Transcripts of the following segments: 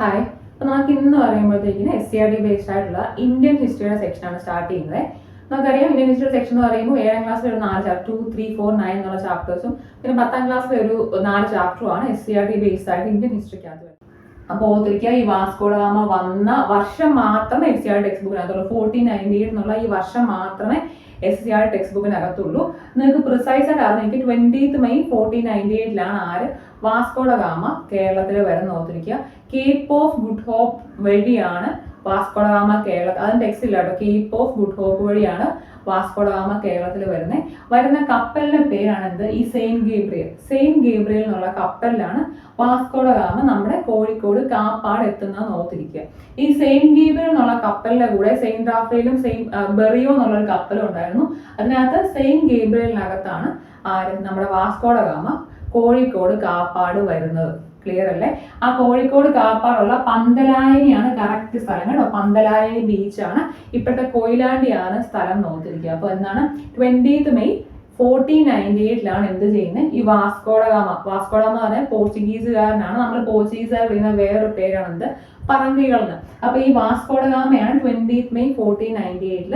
Hi അപ്പോൾ നമുക്ക് ഇന്ന് പറയുമ്പോഴത്തേക്കിന് S C R D based ആയിട്ടുള്ള ഇന്ത്യൻ ഹിസ്റ്ററിയുടെ സെക്ഷനാണ് സ്റ്റാർട്ട് ചെയ്യുന്നത്. നമുക്കറിയാം ഇന്ത്യൻ ഹിസ്റ്ററി സെക്ഷൻ എന്ന് പറയുമ്പോൾ ഏഴാം ക്ലാസ്സിൽ ഒരു നാല് chapter two three four nine എന്നുള്ള ചാപ്റ്റേഴ്സും പിന്നെ പത്താം ക്ലാസ്സിലെ ഒരു നാല് ചാപ്റ്ററുമാണ് S C R D based ആയിട്ട് ഇന്ത്യൻ ഹിസ്റ്ററിക്കകത്ത് വരുന്നത്. അപ്പോൾ ഓർത്തിരിക്കുക ഈ വാസ്കോഡഗാമ വന്ന വർഷം മാത്രമേ എസ് സി ആർ ടെക്സ്റ്റ് ബുക്കിനകത്തുള്ളൂ ഫോർട്ടീൻ നയന്റി എയ്റ്റ് എന്നുള്ള ഈ വർഷം മാത്രമേ എസ് സി ആർ ടെക്സ്റ്റ് ബുക്കിനകത്തുള്ളൂ നിങ്ങൾക്ക് പ്രിസൈസ് ആയിട്ട് അറിഞ്ഞെങ്കിൽ ട്വന്റീത്ത് മെയ് ഫോർട്ടീൻ നയന്റി എയ്റ്റിലാണ് ആര്? വാസ്കോഡഗാമ കേരളത്തിൽ വരുന്ന ഓർത്തിരിക്കുക കേപ്പ് ഓഫ് ഗുഡ് ഹോപ്പ് വഴിയാണ് വാസ്കോഡഗാമ കേരള അതിന്റെ ടെക്സ്റ്റ് ഇല്ല കേട്ടോ കേപ്പ് ഓഫ് ഗുഡ് ഹോപ്പ് വഴിയാണ് വാസ്കോഡഗാമ കേരളത്തിൽ വരുന്നത് വരുന്ന കപ്പലിന്റെ പേരാണ് എന്ത്? ഈ സെയിന്റ് ഗേബ്രിയൽ. സെയിന്റ് ഗേബ്രിയൽ എന്നുള്ള കപ്പലിലാണ് വാസ്കോഡഗാമ നമ്മുടെ കോഴിക്കോട് കാപ്പാട് എത്തുന്നത് ഓർത്തിരിക്കുക. ഈ സെയിന്റ് ഗേബ്രിയൽ എന്നുള്ള കപ്പലിന്റെ കൂടെ സെയിന്റ് റാഫേലും സെയിന്റ് ബെറിയോ എന്നുള്ള ഒരു കപ്പലും ഉണ്ടായിരുന്നു. അതിനകത്ത് സെയിന്റ് ഗേബ്രിയലിനകത്താണ് ആര് നമ്മുടെ വാസ്കോഡഗാമ കോഴിക്കോട് കാപ്പാട് വരുന്നത്. ക്ലിയർ അല്ലേ? ആ കോഴിക്കോട് കാപ്പാടുള്ള പന്തലായനിയാണ് കറക്റ്റ് സ്ഥലം കേട്ടോ. പന്തലായനി ബീച്ചാണ് ഇപ്പോഴത്തെ കൊയിലാണ്ടിയാണ് സ്ഥലം നോക്കിയിരിക്കുക അപ്പോൾ എന്താണ്? ട്വന്റീത്ത് മെയ് ഫോർട്ടീൻ നയന്റി എയ്റ്റിലാണ് എന്ത് ചെയ്യുന്നത്? ഈ വാസ്കോഡഗാമ. വാസ്കോഡ എന്ന് പറഞ്ഞാൽ പോർച്ചുഗീസുകാരനാണ്. നമ്മൾ പോർച്ചുഗീസുകാർ വിളിക്കുന്ന വേറൊരു പേരാണ് എന്ത്? പറങ്കികൾ എന്ന് അപ്പൊ ഈ വാസ്കോഡഗാമയാണ് ട്വന്റീത്ത് മെയ് ഫോർട്ടീൻ നയന്റി എയ്റ്റിൽ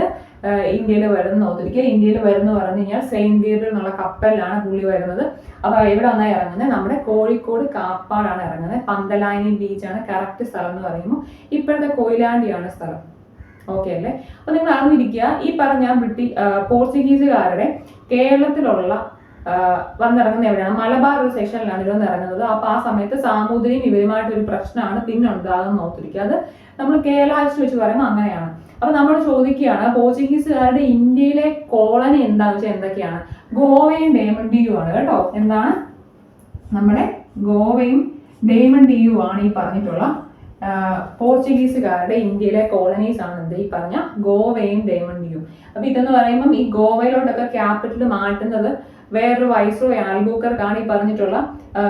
ഇന്ത്യയിൽ വരുന്ന ഓർത്തിരിക്കുക ഇന്ത്യയിൽ വരുന്ന പറഞ്ഞു കഴിഞ്ഞാൽ സെയിന്റ് ഗേബ്രിയൽ എന്നുള്ള കപ്പലിലാണ് പുള്ളി വരുന്നത്. അപ്പോൾ എവിടെ വന്നാൽ ഇറങ്ങുന്നത് നമ്മുടെ കോഴിക്കോട് കാപ്പാടാണ് ഇറങ്ങുന്നത് പന്തലായനി ബീച്ചാണ് കറക്റ്റ് സ്ഥലം എന്ന് പറയുമ്പോൾ ഇപ്പോഴത്തെ കൊയിലാണ്ടിയാണ് സ്ഥലം. ഓക്കെ അല്ലേ? അപ്പോൾ നിങ്ങൾ അറിഞ്ഞിരിക്കുക ഈ പറഞ്ഞ ബ്രിട്ടീഷ് പോർച്ചുഗീസുകാരുടെ കേരളത്തിലുള്ള വന്നിറങ്ങുന്ന എവിടെയാണ്? മലബാർ ഒരു സെക്ഷനിലാണ് ഇവർ ഇറങ്ങുന്നത്. അപ്പോൾ ആ സമയത്ത് സാമൂതിരിയും ഇവരുമായിട്ടൊരു പ്രശ്നമാണ്. പിന്നെ ഉണ്ടാകുന്ന അത് നമ്മൾ കേരള വെച്ച് പറയുമ്പോൾ അങ്ങനെയാണ്. അപ്പൊ നമ്മൾ ചോദിക്കുകയാണ് പോർച്ചുഗീസുകാരുടെ ഇന്ത്യയിലെ കോളനി എന്താണെന്ന് വെച്ചാൽ എന്തൊക്കെയാണ്? ഗോവയും ഡേമണ്ടിയും ആണ് കേട്ടോ. എന്താണ്? നമ്മുടെ ഗോവയും ഡേമണ്ടിയും ആണ് ഈ പറഞ്ഞിട്ടുള്ള പോർച്ചുഗീസുകാരുടെ ഇന്ത്യയിലെ കോളനീസ് ആണ് എന്ത്? ഈ പറഞ്ഞ ഗോവയും ഡേമണ്ടിയും അപ്പൊ ഇതെന്ന് പറയുമ്പം ഈ ഗോവയിലോട്ടൊക്കെ ക്യാപിറ്റൽ മാറ്റുന്നത് വേറൊരു വൈസ്രോ ആൽബൂക്കർക്കാണ് ഈ പറഞ്ഞിട്ടുള്ള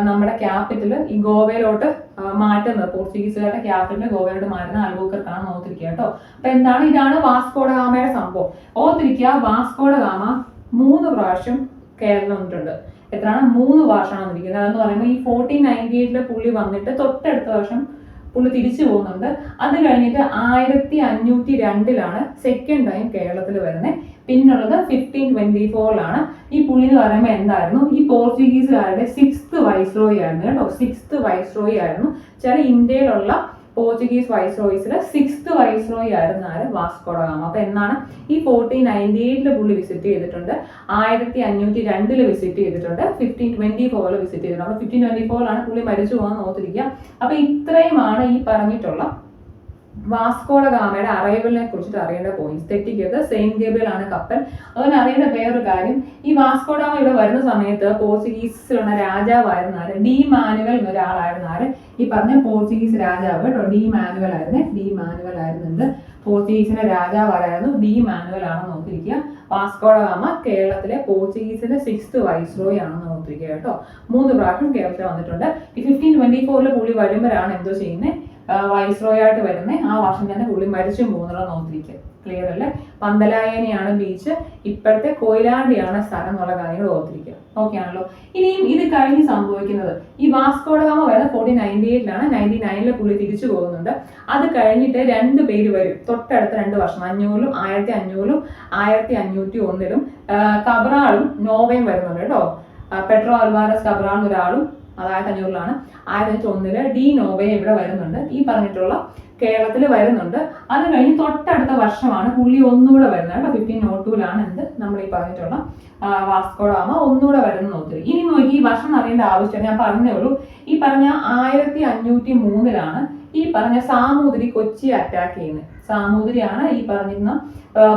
നമ്മുടെ ക്യാപിറ്റൽ ഈ ഗോവയിലോട്ട് മാറ്റുന്നത്. പോർച്ചുഗീസുകാരുടെ ക്യാപിറ്റൽ ഗോവയിലോട്ട് മാറ്റുന്ന അൽബൂക്കർക്കാണ് ഓർത്തിരിക്കുക കേട്ടോ. അപ്പൊ എന്താണ് ഇതാണ് വാസ്കോഡഗാമയുടെ സംഭവം? ഓർത്തിരിക്കുക വാസ്കോഡഗാമ മൂന്ന് പ്രാവശ്യം കേരളം വന്നിട്ടുണ്ട്. എത്രയാണ്? മൂന്ന് വർഷമാണ് വന്നിരിക്കുന്നത്. അതെന്ന് പറയുമ്പോൾ ഈ ഫോർട്ടീൻ നയന്റി എയ്റ്റിലെ പുള്ളി വന്നിട്ട് തൊട്ടടുത്ത വർഷം പുള്ളി തിരിച്ചു പോകുന്നുണ്ട്. അത് കഴിഞ്ഞിട്ട് ആയിരത്തി അഞ്ഞൂറ്റി രണ്ടിലാണ് സെക്കൻഡ് ടൈം കേരളത്തിൽ വരുന്നത്. പിന്നുള്ളത് ഫിഫ്റ്റീൻ ട്വന്റി ഫോറിലാണ് ഈ പുള്ളി എന്ന് പറയുമ്പോൾ എന്തായിരുന്നു? ഈ പോർച്ചുഗീസുകാരുടെ സിക്സ്ത് വൈസ്രോയി ആയിരുന്നു കേട്ടോ. സിക്സ്ത് വൈസ്രോയി ആയിരുന്നു. ചില ഇന്ത്യയിലുള്ള പോർച്ചുഗീസ് വൈസ്രോയിസിൽ സിക്സ്ത് വൈസ്രോയി ആയിരുന്നു ആര്? വാസ്കോഡഗാമ അപ്പൊ എന്നാണ്? ഈ ഫോർട്ടീൻ നയന്റി എയ്റ്റിൽ പുള്ളി വിസിറ്റ് ചെയ്തിട്ടുണ്ട്. ആയിരത്തി അഞ്ഞൂറ്റി രണ്ടിൽ വിസിറ്റ് ചെയ്തിട്ടുണ്ട്. ഫിഫ്റ്റീൻ ട്വന്റി ഫോറിൽ വിസിറ്റ് ചെയ്തിട്ടുണ്ട്. അപ്പൊ ഫിഫ്റ്റീൻ ട്വന്റി ഫോറിലാണ് പുള്ളി മരിച്ചു പോകാൻ ഓർത്തിരിക്കുക അപ്പൊ ഇത്രയുമാണ് ഈ പറഞ്ഞിട്ടുള്ള വാസ്കോഡ ഗാമയുടെ അറൈവലിനെ കുറിച്ചിട്ട് അറിയേണ്ട പോയിന്റ്സ് തെറ്റിക്കരുത്. സെയിന്റ് ഗേബിയൽ ആണ് കപ്പൽ. അതുപോലെ അറിയേണ്ട വേറൊരു കാര്യം ഈ വാസ്കോഡ ഗാമ ഇവിടെ വരുന്ന സമയത്ത് പോർച്ചുഗീസിലുള്ള രാജാവായിരുന്ന ആര് ഡി മാനുവൽ എന്നൊരാളായിരുന്ന ആര് ഈ പറഞ്ഞ പോർച്ചുഗീസ് രാജാവ് കേട്ടോ ഡി മാനുവൽ ആയിരുന്നു? ഡി മാനുവൽ ആയിരുന്നുണ്ട്. പോർച്ചുഗീസിന്റെ രാജാവ് ആരായിരുന്നു? ഡി മാനുവൽ ആണെന്ന് നോക്കിയിരിക്കുക. വാസ്കോഡ ഗാമ കേരളത്തിലെ പോർച്ചുഗീസിന്റെ സിക്സ്ത് വൈസ്രോയി ആണെന്ന് നോക്കിയിരിക്കുക കേട്ടോ. മൂന്ന് പ്രാവശ്യം കേരളത്തിൽ വന്നിട്ടുണ്ട്. ഈ ഫിഫ്റ്റീൻ ട്വന്റി ഫോറിൽ പുള്ളി വരുമ്പോഴാണ് എന്തോ ചെയ്യുന്നത് വൈസ്രോയ് ആയിട്ട് വരുന്നേ. ആ വർഷം തന്നെ പുള്ളി മരിച്ചു പോകുന്നുള്ള നോക്കിയിരിക്കുക ക്ലിയർ അല്ലേ? പന്തലായനിയാണ് ബീച്ച് ഇപ്പോഴത്തെ കൊയിലാണ്ടിയാണ് സ്ഥലം എന്നുള്ള കാര്യങ്ങൾ ഓർത്തിരിക്കുക ഓക്കെ ആണല്ലോ. ഇനിയും ഇത് കഴിഞ്ഞ് സംഭവിക്കുന്നത്. ഈ വാസ്കോഡഗാമ വരുന്ന ഫോർട്ടി നയന്റി എയ്റ്റിലാണ് നയന്റി നയനിൽ പുള്ളി തിരിച്ചു പോകുന്നുണ്ട്. അത് കഴിഞ്ഞിട്ട് രണ്ട് പേര് വരും. തൊട്ടടുത്ത രണ്ട് വർഷം. അഞ്ഞൂറിലും ആയിരത്തി അഞ്ഞൂറിലും ആയിരത്തി അഞ്ഞൂറ്റി ഒന്നിലും കബ്രാളും നോവയും വരുന്നുണ്ട് കേട്ടോ. പെട്രോ അൽവാരസ് കബ്രാൾ അതായത് അഞ്ഞൂറിലാണ്. ആയിരത്തി ഒന്നിൽ ഡി നോവയെ ഇവിടെ വരുന്നുണ്ട്. ഈ പറഞ്ഞിട്ടുള്ള കേരളത്തിൽ വരുന്നുണ്ട്. അത് കഴിഞ്ഞ് തൊട്ടടുത്ത വർഷമാണ് പുള്ളി ഒന്നുകൂടെ വരുന്നത് കേട്ടോ. ഫിഫ്റ്റീൻ നോട്ട് ടൂലാണ് എന്ത് നമ്മൾ ഈ പറഞ്ഞിട്ടുള്ള വാസ്കോഡാമ ഒന്നുകൂടെ വരുന്ന നോക്കി ഇനി നോക്കി ഈ വർഷം അറിയേണ്ട ആവശ്യം ഞാൻ പറഞ്ഞേ ഉള്ളൂ. ഈ പറഞ്ഞ ആയിരത്തി അഞ്ഞൂറ്റി മൂന്നിലാണ് ഈ പറഞ്ഞ സാമൂതിരി കൊച്ചി അറ്റാക്ക് ചെയ്യുന്നത്. സാമൂതിരിയാണ് ഈ പറഞ്ഞിരുന്ന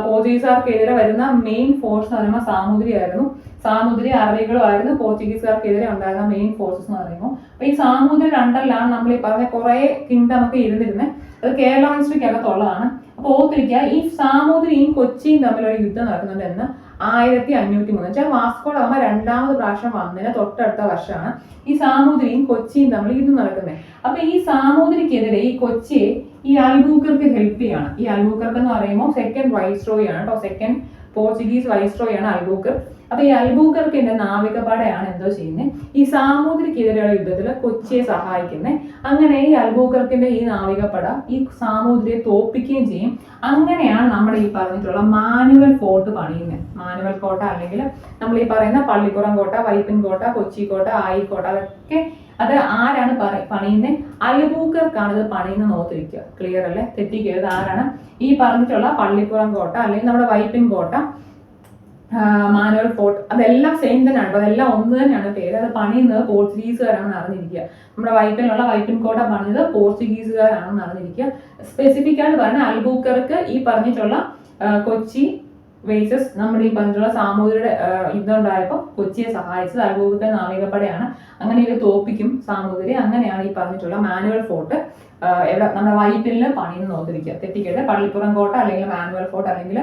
പോർച്ചുഗീസുകാർക്കെതിരെ വരുന്ന മെയിൻ ഫോഴ്സ് എന്ന് പറയുമ്പോൾ സാമൂതിരി ആയിരുന്നു സാമൂതിരി അറബികളും ആയിരുന്നു പോർച്ചുഗീസുകാർക്കെതിരെ ഉണ്ടായിരുന്ന മെയിൻ ഫോഴ്സസ് എന്ന് പറയുമ്പോൾ. അപ്പൊ ഈ സാമൂതിരി രണ്ടല്ലാണ് നമ്മൾ ഈ പറഞ്ഞ കുറെ കിങ്ഡം ഒക്കെ ഇരുന്നിരുന്നത് അത് കേരള ഹിസ്റ്ററിക്കകത്തുള്ളതാണ് അപ്പൊ ഓർത്തിരിക്കുക ഈ സാമൂതിരിയും കൊച്ചിയും ഒരു യുദ്ധം നടക്കുന്നുണ്ട് എന്ന് ആയിരത്തി അഞ്ഞൂറ്റി മൂന്ന് വെച്ചാൽ വാസ്കോ ഡാമ രണ്ടാമത് പ്രാവശ്യം വന്നതിന് തൊട്ടടുത്ത വർഷമാണ് ഈ സാമൂതിരിയും കൊച്ചിയും തമ്മിൽ യുദ്ധം നടക്കുന്നത് അപ്പൊ ഈ സാമൂതിരിക്കെതിരെ ഈ കൊച്ചിയെ ഈ അൽബൂക്കർക്ക് ഹെൽപ്പ് ചെയ്യാണ്. ഈ അൽബൂക്കർക്ക് എന്ന് പറയുമ്പോൾ സെക്കൻഡ് വൈസ് ആണ് കേട്ടോ സെക്കൻഡ് പോർച്ചുഗീസ് വൈസ് ആണ് അൽബൂക്കർ. അപ്പൊ ഈ അൽബൂക്കർക്കിന്റെ നാവികപടയാണ് എന്തോ ചെയ്യുന്നത് ഈ സാമൂതിരിക്കെതിരെയുള്ള യുദ്ധത്തിൽ കൊച്ചിയെ സഹായിക്കുന്നത് അങ്ങനെ ഈ അൽബൂക്കർക്കിന്റെ ഈ നാവികപ്പട ഈ സാമൂതിരിയെ തോപ്പിക്കുകയും ചെയ്യും. അങ്ങനെയാണ് നമ്മൾ ഈ പറഞ്ഞിട്ടുള്ള മാനുവൽ ഫോർട്ട് പണിയുന്നത്. മാനുവൽ കോട്ട അല്ലെങ്കിൽ നമ്മൾ ഈ പറയുന്ന പള്ളിപ്പുറം കോട്ട വൈപ്പിൻ കോട്ട കൊച്ചി കോട്ട ആയിക്കോട്ട അതൊക്കെ അത് ആരാണ് പണിയുന്നത് അൽബൂക്കർക്കാണ് ഇത് പണിയുന്നത് ഓർത്തിരിക്കുക. ക്ലിയർ അല്ലേ? തെറ്റിക്കരുത് ആരാണ്? ഈ പറഞ്ഞിട്ടുള്ള പള്ളിപ്പുറം കോട്ട അല്ലെങ്കിൽ നമ്മുടെ വൈപ്പിൻ കോട്ട മാനുവൽ ഫോർട്ട് അതെല്ലാം സെയിം തന്നെയാണ്. അപ്പൊ അതെല്ലാം ഒന്ന് തന്നെയാണ് പേര്. അത് പണിയുന്നത് പോർച്ചുഗീസുകാരാണെന്ന് അറിഞ്ഞിരിക്കുക. നമ്മുടെ വൈപ്പിനുള്ള വൈപ്പിൻ കോട്ട പണിത് പോർച്ചുഗീസുകാരാണെന്ന് അറിഞ്ഞിരിക്കുക. സ്പെസിഫിക് ആയിട്ട് പറഞ്ഞ അൽബൂക്കർക്ക് ഈ പറഞ്ഞിട്ടുള്ള കൊച്ചി വേസസ് നമ്മുടെ ഈ പറഞ്ഞിട്ടുള്ള സാമൂതിരിയുടെ യുദ്ധം ഉണ്ടായപ്പോൾ കൊച്ചിയെ സഹായിച്ചത് അൽബൂക്കർ നാവികപ്പടയാണ്. അങ്ങനെ ഇത് തോപ്പിക്കും സാമൂതിരി. അങ്ങനെയാണ് ഈ പറഞ്ഞിട്ടുള്ള മാനുവൽ ഫോർട്ട്. എവിടെ? നമ്മുടെ വൈപ്പിനിൽ പണിയെന്ന് നോക്കിയിരിക്കുക. തെറ്റിക്കട്ടെ പള്ളിപ്പുറം കോട്ട അല്ലെങ്കിൽ മാനുവൽ ഫോർട്ട് അല്ലെങ്കിൽ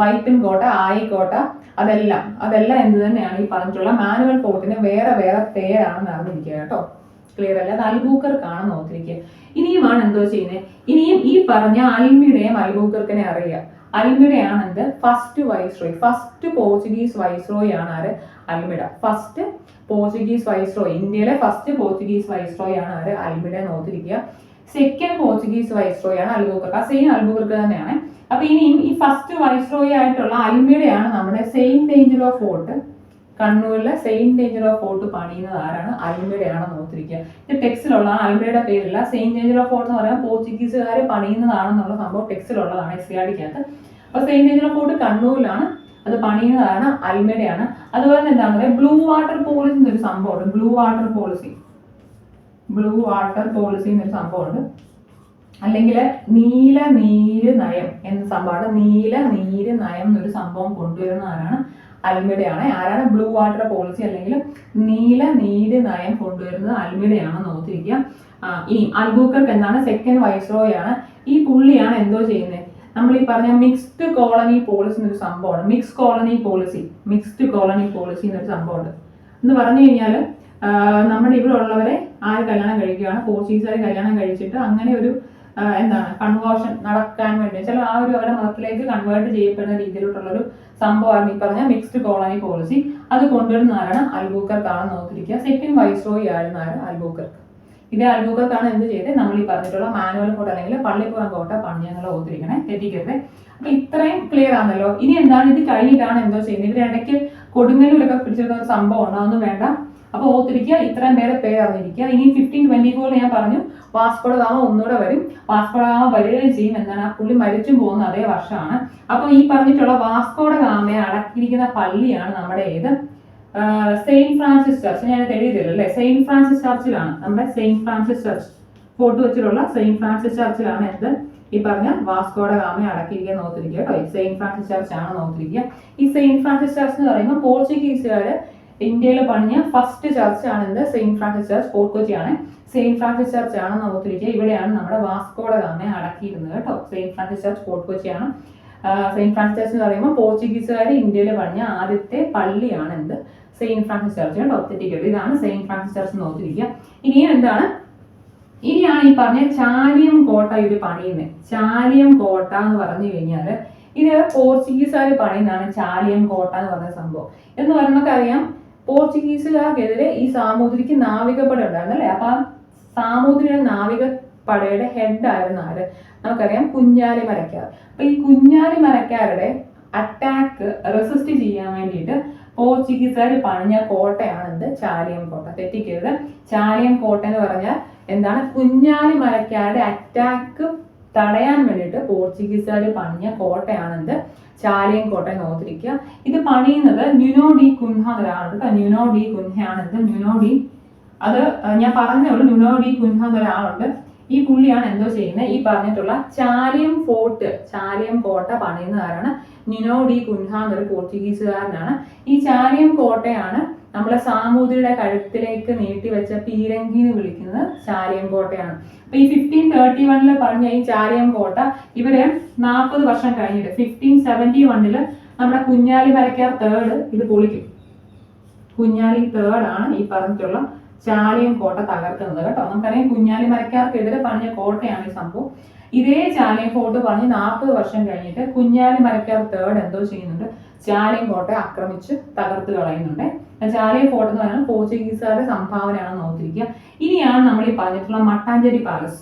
വൈപ്പിൻ കോട്ട ആയിക്കോട്ട അതെല്ലാം അതെല്ലാം എന്ത് തന്നെയാണ് ഈ പറഞ്ഞിട്ടുള്ള മാനുവൽ പോർട്ടിന് വേറെ വേറെ പേരാണ് നടന്നിരിക്കുക കേട്ടോ. ക്ലിയർ അല്ല? അത് അൽബൂക്കർക്കാണ് നോക്കിയിരിക്കുക. ഇനിയുമാണ് എന്തോ ചെയ്യുന്നത് ഇനിയും ഈ പറഞ്ഞ അൽമിയുടെയും അൽബൂക്കർക്കിനെ അറിയുക. അൽമിഡയാണ് എന്ത്? First viceroy first Portuguese viceroy ആണ് ആര്? അൽമിഡ ഫസ്റ്റ് പോർച്ചുഗീസ് വൈസ്രോയ് ഇന്ത്യയിലെ ഫസ്റ്റ് പോർച്ചുഗീസ് വൈസ്രോയ് ആണ് ആര്? അൽമിഡ ഓർത്തിരിക്കുക സെക്കൻഡ് പോർച്ചുഗീസ് വൈസ്രോയി ആണ് ആ സെയിം അൽബൂക്കർക്ക് തന്നെയാണ്. അപ്പൊ ഇനി ഈ ഫസ്റ്റ് വൈസ്രോയി ആയിട്ടുള്ള അൽമിഡയാണ് നമ്മുടെ സെയിന്റ് ഏഞ്ചൽ ഓഫ് ഫോർട്ട് കണ്ണൂരിലെ സെയിന്റ് ഏഞ്ചൽ ഓഫ് ഫോർട്ട് പണിയുന്നത് ആരാണ്? അൽമിഡയാണെന്ന് ഓർത്തിരിക്കുക. ഇത് ടെക്സ്റ്റിലുള്ള അൽമിയുടെ പേരില്ല സെയിന്റ് ഏഞ്ചൽ ഓഫ് ഫോർട്ട് എന്ന് പറയുമ്പോൾ പോർച്ചുഗീസുകാർ പണിയുന്നതാണെന്നുള്ള സംഭവം ടെക്സ്റ്റിലുള്ളതാണ് എസ് ഡിക്കകത്ത് അപ്പൊ സെയിന്റ് ഏഞ്ചൽ ഓഫ് ഫോർട്ട് കണ്ണൂരിലാണ് അത് പണിയുന്നതാണ് അൽമേഡയാണ് അതുപോലെ തന്നെ എന്താ പറയുക? ബ്ലൂ വാട്ടർ പോളിസി എന്നൊരു സംഭവമുണ്ട്. Blue water policy blue water policy എന്നൊരു സംഭവമുണ്ട്. അല്ലെങ്കിൽ നീല നീര് നയം എന്ന സംഭവമാണ്. നീല നീര് നയം എന്നൊരു സംഭവം കൊണ്ടുവരുന്ന ആരാണ്? അൽമിഡയാണ്. ആരാണ് ബ്ലൂ വാട്ടർ പോളിസി അല്ലെങ്കിൽ നീല നീര് നയം കൊണ്ടുവരുന്നത് അൽമിഡയാണെന്ന് ഓർത്തിരിക്കുക. ഇനി അൽബൂക്കർക്ക് എന്താണ്? സെക്കൻഡ് വൈസ്രോയ് ആണ് ഈ പുള്ളിയാണ് എന്തോ ചെയ്യുന്നത് നമ്മൾ ഈ പറഞ്ഞ മിക്സ്ഡ് കോളനി പോളിസി എന്നൊരു സംഭവമാണ്. Mix colony policy mixed colony policy എന്നൊരു സംഭവമുണ്ട്. എന്ന് പറഞ്ഞു കഴിഞ്ഞാൽ നമ്മുടെ ഇവിടെ ഉള്ളവരെ ആര് കല്യാണം കഴിക്കുകയാണ് പോർച്ചുഗീസുകാർ കല്യാണം കഴിച്ചിട്ട് അങ്ങനെ ഒരു എന്താണ് കൺവേർഷൻ നടക്കാൻ വേണ്ടി. ചില ആ ഒരു അവരുടെ മതത്തിലേക്ക് കൺവേർട്ട് ചെയ്യപ്പെടുന്ന രീതിയിലോട്ടുള്ളൊരു സംഭവമാണ് ഈ പറഞ്ഞ മിക്സ്ഡ് കോളനി പോളിസി അത് കൊണ്ടുവരുന്ന ആരാണ് നോക്കിയിരിക്കുക. സെക്കൻഡ് വൈസ്രോയി ആയിരുന്ന ആര്? അൽബൂക്കർക്ക്. ഇതേ അൽബൂക്കർക്കാണ് എന്ത് ചെയ്തത്? നമ്മൾ ഈ പറഞ്ഞിട്ടുള്ള മാനുവൽ കോട്ട അല്ലെങ്കിൽ പള്ളിപ്പുറം കോട്ട പണിഞ്ഞങ്ങൾ ഓർത്തിരിക്കണേ തെറ്റിക്കരുത്. അപ്പൊ ഇത്രയും ക്ലിയർ ആണല്ലോ. ഇനി എന്താണ്? ഇത് കഴിഞ്ഞിട്ടാണ് എന്തോ ചെയ്യുന്നത്. ഇവരിടയ്ക്ക് കൊടുങ്ങലൂരൊക്കെ പിടിച്ചിരുന്ന ഒരു സംഭവം ഉണ്ടാവുന്നു വേണ്ട. അപ്പൊ ഓർത്തിരിക്കുക ഇത്രയും പേരെ പേര് അറിഞ്ഞിരിക്കുക. ഇനി ഫിഫ്റ്റീൻ ട്വന്റി ഫോർ ഞാൻ പറഞ്ഞു വാസ്കോഡ ഗാമ ഒന്നുകൂടെ വരും. വാസ്കോഡ ഗാമ വരികയും ചെയ്യും എന്താണ് ആ പുള്ളി മരിച്ചും പോകുന്ന അതേ വർഷമാണ്. അപ്പോൾ ഈ പറഞ്ഞിട്ടുള്ള വാസ്കോഡ ഗാമയെ അടക്കിയിരിക്കുന്ന പള്ളിയാണ് നമ്മുടെ ഏത്? Saint Francis church. ഞാൻ എഴുതിയില്ല അല്ലേ? സെയിന്റ് ഫ്രാൻസിസ് ചർച്ചിലാണ്. നമ്മുടെ സെയിന്റ് ഫ്രാൻസിസ് ചർച്ച്. ഫോർട്ട് വെച്ചിട്ടുള്ള സെയിന്റ് ഫ്രാൻസിസ് ചർച്ചിലാണ് എന്ത്? ഈ പറഞ്ഞ വാസ്കോഡ ഗാമയെ അടക്കിയിരിക്കുക നോക്കിയിരിക്കുക കേട്ടോ. സെയിന്റ് ഫ്രാൻസിസ് ചർച്ച് ആണ് നോക്കിയിരിക്കുക ഈ സെയിന്റ് ഫ്രാൻസിസ് ചർച്ച് എന്ന് പറയുമ്പോൾ പോർച്ചുഗീസുകാര് ഇന്ത്യയിൽ പണിഞ്ഞ ഫസ്റ്റ് ചർച്ച് ആണ് എന്ത്? സെയിന്റ് ഫ്രാൻസിസ് ചർച്ച് ഫോർട്ട് കൊച്ചിയാണ് സെയിന്റ് ഫ്രാൻസിസ് ചർച്ച് ആണെന്ന് ഓർത്തിരിക്കുക ഇവിടെയാണ് നമ്മുടെ വാസ്കോഡ ഗാമയെ അടക്കിയിരുന്നത് കേട്ടോ. സെയിന്റ് ഫ്രാൻസിസ് ചർച്ച് ഫോർട്ട് കൊച്ചിയാണ് സെയിന്റ് ഫ്രാൻസിസ് ചർച്ച് എന്ന് പറയുമ്പോൾ പോർച്ചുഗീസുകാർ ഇന്ത്യയിൽ പണിഞ്ഞ ആദ്യത്തെ പള്ളിയാണ് എന്ത്? സെയിന്റ് ഫ്രാൻസിസ് ചർച്ച് കേട്ടോ. തെറ്റിക്കരുത്. ഇതാണ് സെയിന്റ് ഫ്രാൻസിസ് ചർച്ച് എന്ന് ഓർത്തിരിക്കുക ഇനിയും എന്താണ്? ഇനിയാണ് ഈ പറഞ്ഞ ചാലിയം കോട്ട ഇവർ പണിയുന്നത് ചാലിയം കോട്ട എന്ന് പറഞ്ഞു കഴിഞ്ഞാൽ ഇത് പോർച്ചുഗീസുകാർ പണിയുന്നതാണ് ചാലിയം കോട്ട എന്ന് പറഞ്ഞ സംഭവം. എന്ന് പറഞ്ഞാൽ നമുക്കറിയാം പോർച്ചുഗീസുകാർക്കെതിരെ ഈ സാമൂതിരിക്ക് നാവികപ്പട ഉണ്ടായിരുന്നു അല്ലേ അപ്പൊ ആ സാമൂതിരിയുടെ നാവികപ്പടയുടെ ഹെഡ് ആയിരുന്നു ആര്? നമുക്കറിയാം കുഞ്ഞാലി മരക്കാർ. അപ്പൊ ഈ കുഞ്ഞാലി മരക്കാരുടെ അറ്റാക്ക് റെസിസ്റ്റ് ചെയ്യാൻ വേണ്ടിയിട്ട് പോർച്ചുഗീസുകാർ പണിഞ്ഞ കോട്ടയാണെന്ത്? ചാലിയം കോട്ട. തെറ്റിക്കരുത്. ചാലിയം കോട്ട എന്ന് പറഞ്ഞാൽ എന്താണ്? കുഞ്ഞാലി മരക്കാരുടെ അറ്റാക്ക് തടയാൻ വേണ്ടിയിട്ട് പോർച്ചുഗീസുകാർ പണിഞ്ഞ കോട്ടയാണ് എന്ത് ചാലിയം കോട്ട എന്ന് ഓർത്തിരിക്കുക. ഇത് പണിയുന്നത് ന്യൂനോ ഡി കുൻഹ ഒരാളാണ് കേട്ടോ. ന്യൂനോ ഡി കുൻഹയാണ് ഇത്. Nuno de. അത് ഞാൻ ഞാൻ പറഞ്ഞോളൂ ന്യൂനോ ഡി കുൻഹ ഒരാളുണ്ട് ഈ പുള്ളിയാണ് എന്തോ ചെയ്യുന്നത്? ഈ പറഞ്ഞിട്ടുള്ള ചാലിയം ഫോർട്ട് ചാലിയം കോട്ട പണിയുന്നതാരാണ്? ന്യൂനോ ഡി കുൻഹ എന്നൊരു പോർച്ചുഗീസുകാരനാണ്. ഈ ചാലിയം കോട്ടയാണ് നമ്മളെ സാമൂതിരിയുടെ കഴുത്തിലേക്ക് നീട്ടിവെച്ച പീരങ്കി എന്ന് വിളിക്കുന്നത് ചാലിയം കോട്ടയാണ്. അപ്പൊ ഈ ഫിഫ്റ്റീൻ തേർട്ടി വണ്ണിൽ പറഞ്ഞ ഈ ചാലിയം കോട്ട ഇവർ നാൽപ്പത് വർഷം കഴിഞ്ഞിട്ട് ഫിഫ്റ്റീൻ സെവന്റി വണ്ണിൽ നമ്മുടെ കുഞ്ഞാലി മരക്കാർ തേർഡ് ഇത് പൊളിക്കും. കുഞ്ഞാലി തേർഡ് ആണ് ഈ പറഞ്ഞിട്ടുള്ള ചാലിയം കോട്ട തകർക്കുന്നത് കേട്ടോ. നമുക്കറിയാം കുഞ്ഞാലി മരക്കാർക്കെതിരെ പറഞ്ഞ കോട്ടയാണ് ഈ സംഭവം. ഇതേ ചാലിയും ഫോർട്ട് പറഞ്ഞ് നാൽപ്പത് വർഷം കഴിഞ്ഞിട്ട് കുഞ്ഞാലി മരക്കാർ തേർഡ് എന്തോ ചെയ്യുന്നുണ്ട്. ചാലിയും കോട്ടയെ ആക്രമിച്ച് തകർത്ത് കളയുന്നുണ്ട്. ചാലിയം ഫോർട്ട് എന്ന് പറയുന്നത് പോർച്ചുഗീസുകാരുടെ സംഭാവനയാണ് ഓർത്തിരിക്കുക. ഇനിയാണ് നമ്മൾ ഈ പറഞ്ഞിട്ടുള്ള മട്ടാഞ്ചേരി പാലസ്